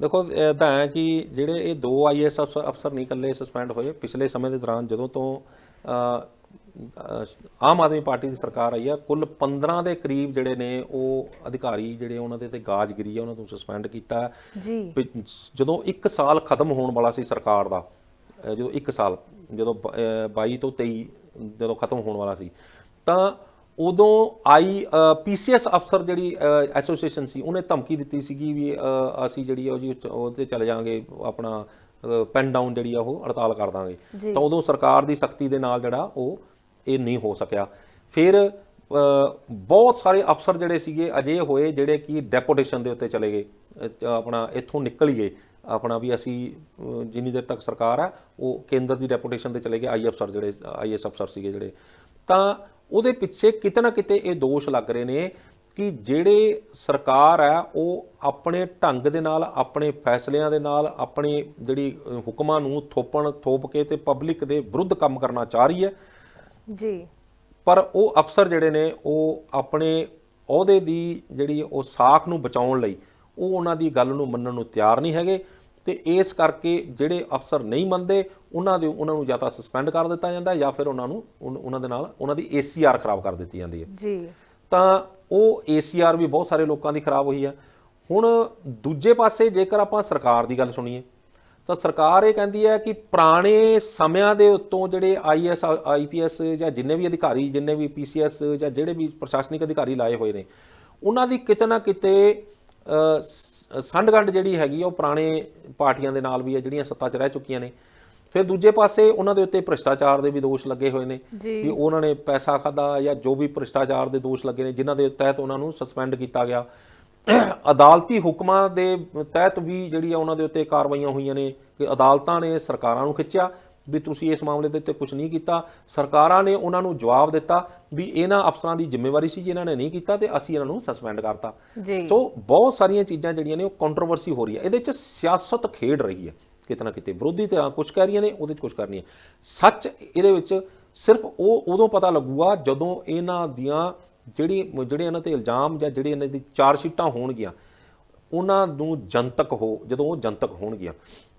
ਦੇਖੋ ਇਦਾਂ ਹੈ ਕਿ ਜਿਹੜੇ ਇਹ ਦੋ ਆਈਐਸ ਅਫਸਰ ਨਹੀਂ ਇਕੱਲੇ ਸਸਪੈਂਡ ਹੋਏ। ਪਿਛਲੇ ਸਮੇਂ ਦੇ ਦੌਰਾਨ ਜਦੋਂ ਤੋਂ ਅ, ਆਮ ਆਦਮੀ ਪਾਰਟੀ ਦੀ ਸਰਕਾਰ ਆਈ ਹੈ ਕੁੱਲ 15 ਦੇ ਕਰੀਬ ਜਿਹੜੇ ਨੇ ਉਹ ਅਧਿਕਾਰੀ ਜਿਹੜੇ ਉਹਨਾਂ ਦੇ ਤੇ ਗਾਜਗਿਰੀ ਹੈ ਉਹਨਾਂ ਨੂੰ ਸਸਪੈਂਡ ਕੀਤਾ। ਜੀ ਜਦੋਂ 1 ਸਾਲ ਖਤਮ ਹੋਣ ਵਾਲਾ ਸੀ ਸਰਕਾਰ ਦਾ ਜਦੋਂ 1 ਸਾਲ ਜਦੋਂ ਬ- ਅਹ 22 ਤੋਂ 23 ਜਦੋਂ ਖਤਮ ਹੋਣ ਵਾਲਾ ਸੀ ਤਾਂ ਉਦੋਂ ਆਈ ਪੀਸੀਐਸ ਅਫਸਰ ਜਿਹੜੀ ਐਸੋਸੀਏਸ਼ਨ ਸੀ ਉਹਨੇ ਧਮਕੀ ਦਿੱਤੀ ਸੀਗੀ ਵੀ ਅਸੀਂ ਜਿਹੜੀ ਆ ਉਹ ਜੀ ਉਹਦੇ ਚਲੇ ਜਾਾਂਗੇ ਆਪਣਾ ਪੈਨ ਡਾਊਨ ਜਿਹੜੀ ਆ ਉਹ ਹੜਤਾਲ ਕਰ ਦਾਂਗੇ। ਤਾਂ ਉਦੋਂ ਸਰਕਾਰ ਦੀ ਸਖਤੀ ਦੇ ਨਾਲ ਜਿਹੜਾ ਉਹ ਇਹ ਨਹੀਂ ਹੋ ਸਕਿਆ। ਫਿਰ ਬਹੁਤ ਸਾਰੇ ਅਫਸਰ ਜਿਹੜੇ ਸੀਗੇ ਅਜੇ ਹੋਏ ਜਿਹੜੇ ਕਿ ਡੈਪੂਟੇਸ਼ਨ ਦੇ ਉੱਤੇ ਚਲੇ ਗਏ। ਆਪਣਾ ਇੱਥੋਂ ਨਿਕਲ ਗਏ ਆਪਣਾ ਵੀ ਅਸੀਂ ਜਿੰਨੀ ਦੇਰ ਤੱਕ ਸਰਕਾਰ ਹੈ ਉਹ ਕੇਂਦਰ ਦੀ ਰੈਪੂਟੇਸ਼ਨ ਤੇ ਚਲੇ ਗਏ ਆਈ ਅਫਸਰ ਜਿਹੜੇ ਆਈਐਸ ਅਫਸਰ ਸੀਗੇ ਜਿਹੜੇ। ਤਾਂ ਉਹਦੇ ਪਿੱਛੇ ਕਿਤੇ ਨਾ ਕਿਤੇ ਇਹ ਦੋਸ਼ ਲੱਗ ਰਹੇ ਨੇ ਕਿ ਜਿਹੜੇ ਸਰਕਾਰ ਹੈ ਉਹ ਆਪਣੇ ਢੰਗ ਦੇ ਨਾਲ ਆਪਣੇ ਫੈਸਲਿਆਂ ਦੇ ਨਾਲ ਆਪਣੀ ਜਿਹੜੀ ਹੁਕਮਾਂ ਨੂੰ ਥੋਪਣ ਥੋਪ ਕੇ ਤੇ ਪਬਲਿਕ ਦੇ ਵਿਰੁੱਧ ਕੰਮ ਕਰਨਾ ਚਾਹ ਰਹੀ ਹੈ। ਜੀ। ਪਰ ਉਹ ਅਫਸਰ ਜਿਹੜੇ ਨੇ ਉਹ ਆਪਣੇ ਅਹੁਦੇ ਦੀ ਜਿਹੜੀ ਉਹ ਸਾਖ ਨੂੰ ਬਚਾਉਣ ਲਈ ਉਹ ਉਹਨਾਂ ਦੀ ਗੱਲ ਨੂੰ ਮੰਨਣ ਨੂੰ ਤਿਆਰ ਨਹੀਂ ਹੈਗੇ ਤੇ ਇਸ ਕਰਕੇ ਜਿਹੜੇ ਅਫਸਰ ਨਹੀਂ ਮੰਨਦੇ ਉਹਨਾਂ ਦੇ ਉਹਨਾਂ ਨੂੰ ਜਾਂ ਤਾਂ ਸਸਪੈਂਡ ਕਰ ਦਿੱਤਾ ਜਾਂਦਾ ਜਾਂ ਫਿਰ ਉਹਨਾਂ ਨੂੰ ਉਹਨਾਂ ਦੇ ਨਾਲ ਉਹਨਾਂ ਦੀ ਏਸੀਆਰ ਖਰਾਬ ਕਰ ਦਿੱਤੀ ਜਾਂਦੀ ਹੈ। ਜੀ। ਤਾਂ ਉਹ ਏਸੀਆਰ ਵੀ ਬਹੁਤ ਸਾਰੇ ਲੋਕਾਂ ਦੀ ਖਰਾਬ ਹੋਈ ਆ। ਹੁਣ ਦੂਜੇ ਪਾਸੇ ਜੇਕਰ ਆਪਾਂ ਸਰਕਾਰ ਦੀ ਗੱਲ ਸੁਣੀਏ ਤਾਂ ਸਰਕਾਰ ਇਹ ਕਹਿੰਦੀ ਹੈ ਕਿ ਪੁਰਾਣੇ ਸਮਿਆਂ ਦੇ ਉੱਤੋਂ ਜਿਹੜੇ ਆਈਐਸ ਆਈਪੀਐਸ ਜਾਂ ਜਿੰਨੇ ਵੀ ਅਧਿਕਾਰੀ ਜਿੰਨੇ ਵੀ ਪੀਸੀਐਸ ਜਾਂ ਜਿਹੜੇ ਵੀ ਪ੍ਰਸ਼ਾਸਨਿਕ ਅਧਿਕਾਰੀ ਲਾਏ ਹੋਏ ਨੇ ਉਹਨਾਂ ਦੀ ਕਿਤੇ ਨਾ ਕਿਤੇ ਅ, ਸ- ਜਿਹੜੀ ਹੈਗੀ ਆ ਉਹ ਪੁਰਾਣੇ ਪਾਰਟੀਆਂ ਦੇ ਨਾਲ ਵੀ ਹੈ ਜਿਹੜੀਆਂ ਸੱਤਾ 'ਚ ਰਹਿ ਚੁੱਕੀਆਂ ਨੇ। ਫਿਰ ਦੂਜੇ ਪਾਸੇ ਉਹਨਾਂ ਦੇ ਉੱਤੇ ਭ੍ਰਿਸ਼ਟਾਚਾਰ ਦੇ ਵੀ ਦੋਸ਼ ਲੱਗੇ ਹੋਏ ਨੇ। ਵੀ ਉਹਨਾਂ ਨੇ ਪੈਸਾ ਖਾਦਾ ਜਾਂ ਜੋ ਵੀ ਭ੍ਰਿਸ਼ਟਾਚਾਰ ਦੇ ਦੋਸ਼ ਲੱਗੇ ਨੇ ਜਿਨ੍ਹਾਂ ਦੇ ਤਹਿਤ ਉਹਨਾਂ ਨੂੰ ਸਸਪੈਂਡ ਕੀਤਾ ਗਿਆ। ਅਦਾਲਤੀ ਹੁਕਮਾਂ ਦੇ ਤਹਿਤ ਵੀ ਜਿਹੜੀ ਆ ਉਹਨਾਂ ਦੇ ਉੱਤੇ ਕਾਰਵਾਈਆਂ ਹੋਈਆਂ ਨੇ ਕਿ ਅਦਾਲਤਾਂ ਨੇ ਸਰਕਾਰਾਂ ਨੂੰ ਖਿੱਚਿਆ ਵੀ ਤੁਸੀਂ ਇਸ ਮਾਮਲੇ ਦੇ ਉੱਤੇ ਕੁਝ ਨਹੀਂ ਕੀਤਾ। ਸਰਕਾਰਾਂ ਨੇ ਉਹਨਾਂ ਨੂੰ ਜਵਾਬ ਦਿੱਤਾ ਵੀ ਇਹਨਾਂ ਅਫਸਰਾਂ ਦੀ ਜ਼ਿੰਮੇਵਾਰੀ ਸੀ ਜੀ ਇਹਨਾਂ ਨੇ ਨਹੀਂ ਕੀਤਾ ਤੇ ਅਸੀਂ ਇਹਨਾਂ ਨੂੰ ਸਸਪੈਂਡ ਕਰਤਾ। ਸੋ ਬਹੁਤ ਸਾਰੀਆਂ ਚੀਜ਼ਾਂ ਜਿਹੜੀਆਂ ਨੇ ਉਹ ਕੰਟਰੋਵਰਸੀ ਹੋ ਰਹੀ ਹੈ। ਇਹਦੇ 'ਚ ਸਿਆਸਤ ਖੇਡ ਰਹੀ ਹੈ। ਕਿਤੇ ਨਾ ਕਿਤੇ ਵਿਰੋਧੀ ਧਿਰਾਂ ਕੁਝ ਕਹਿ ਰਹੀਆਂ ਨੇ ਉਹਦੇ 'ਚ ਕੁਝ ਕਰ ਰਹੀਆਂ ਸੱਚ ਇਹਦੇ ਵਿੱਚ ਸਿਰਫ ਉਹ ਉਦੋਂ ਪਤਾ ਲੱਗੂਗਾ ਜਦੋਂ ਇਹਨਾਂ ਦੀਆਂ ਜਿਹੜੀ ਜਿਹੜੇ ਇਹਨਾਂ ਤੇ ਇਲਜ਼ਾਮ ਜਾਂ ਜਿਹੜੇ ਇਹਨਾਂ ਦੀ ਚਾਰ ਸ਼ੀਟਾਂ ਹੋਣਗੀਆਂ ਉਹਨਾਂ ਨੂੰ ਜਨਤਕ ਹੋ ਜਦੋਂ ਉਹ ਜਨਤਕ ਹੋਣਗੀਆਂ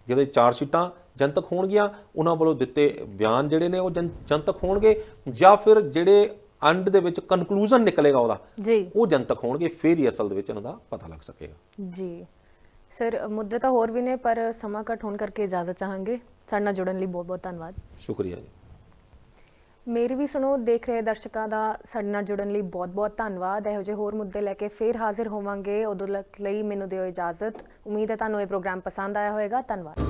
ਜਿਹੜੇ ਚਾਰ ਸ਼ੀਟਾਂ ਜਨਤਕ ਹੋਣਗੀਆਂ ਉਹਨਾਂ ਵੱਲੋਂ ਦਿੱਤੇ ਬਿਆਨ ਜਿਹੜੇ ਨੇ ਉਹ ਜਨ- ਜਨਤਕ ਹੋਣਗੇ ਜਾਂ ਫਿਰ ਜਿਹੜੇ ਐਂਡ ਦੇ ਵਿੱਚ ਕਨਕਲੂਜਨ ਨਿਕਲੇਗਾ ਉਹਦਾ ਜੀ। ਉਹ ਜਨਤਕ ਹੋਣਗੇ ਫਿਰ ਹੀ ਅਸਲ ਦੇ ਵਿੱਚ ਇਹਨਾਂ ਦਾ ਪਤਾ ਲੱਗ ਸਕੇਗਾ। ਜੀ। ਸਰ ਮੁੱਦੇ ਤਾਂ ਹੋਰ ਵੀ ਨੇ ਪਰ ਸਮਾਂ ਘੱਟ ਹੋਣ ਕਰਕੇ ਇਜਾਜ਼ਤ ਚਾਹਾਂਗੇ। ਸਾਡੇ ਨਾਲ ਜੁੜਨ ਲਈ ਬਹੁਤ ਬਹੁਤ ਧੰਨਵਾਦ। ਸ਼ੁਕਰੀਆ ਜੀ। ਮੇਰੀ ਵੀ ਸੁਣੋ ਦੇਖ ਰਹੇ ਦਰਸ਼ਕਾਂ ਦਾ ਸਾਡੇ ਨਾਲ ਜੁੜਨ ਲਈ ਬਹੁਤ ਬਹੁਤ ਧੰਨਵਾਦ। ਇਹੋ ਜਿਹੇ ਹੋਰ ਮੁੱਦੇ ਲੈ ਕੇ ਫੇਰ ਹਾਜ਼ਰ ਹੋਵਾਂਗੇ। ਉਦੋਂ ਤੱਕ ਲਈ ਮੈਨੂੰ ਦਿਓ ਇਜਾਜ਼ਤ। ਉਮੀਦ ਹੈ ਤੁਹਾਨੂੰ ਇਹ ਪ੍ਰੋਗਰਾਮ ਪਸੰਦ ਆਇਆ ਹੋਵੇਗਾ। ਧੰਨਵਾਦ।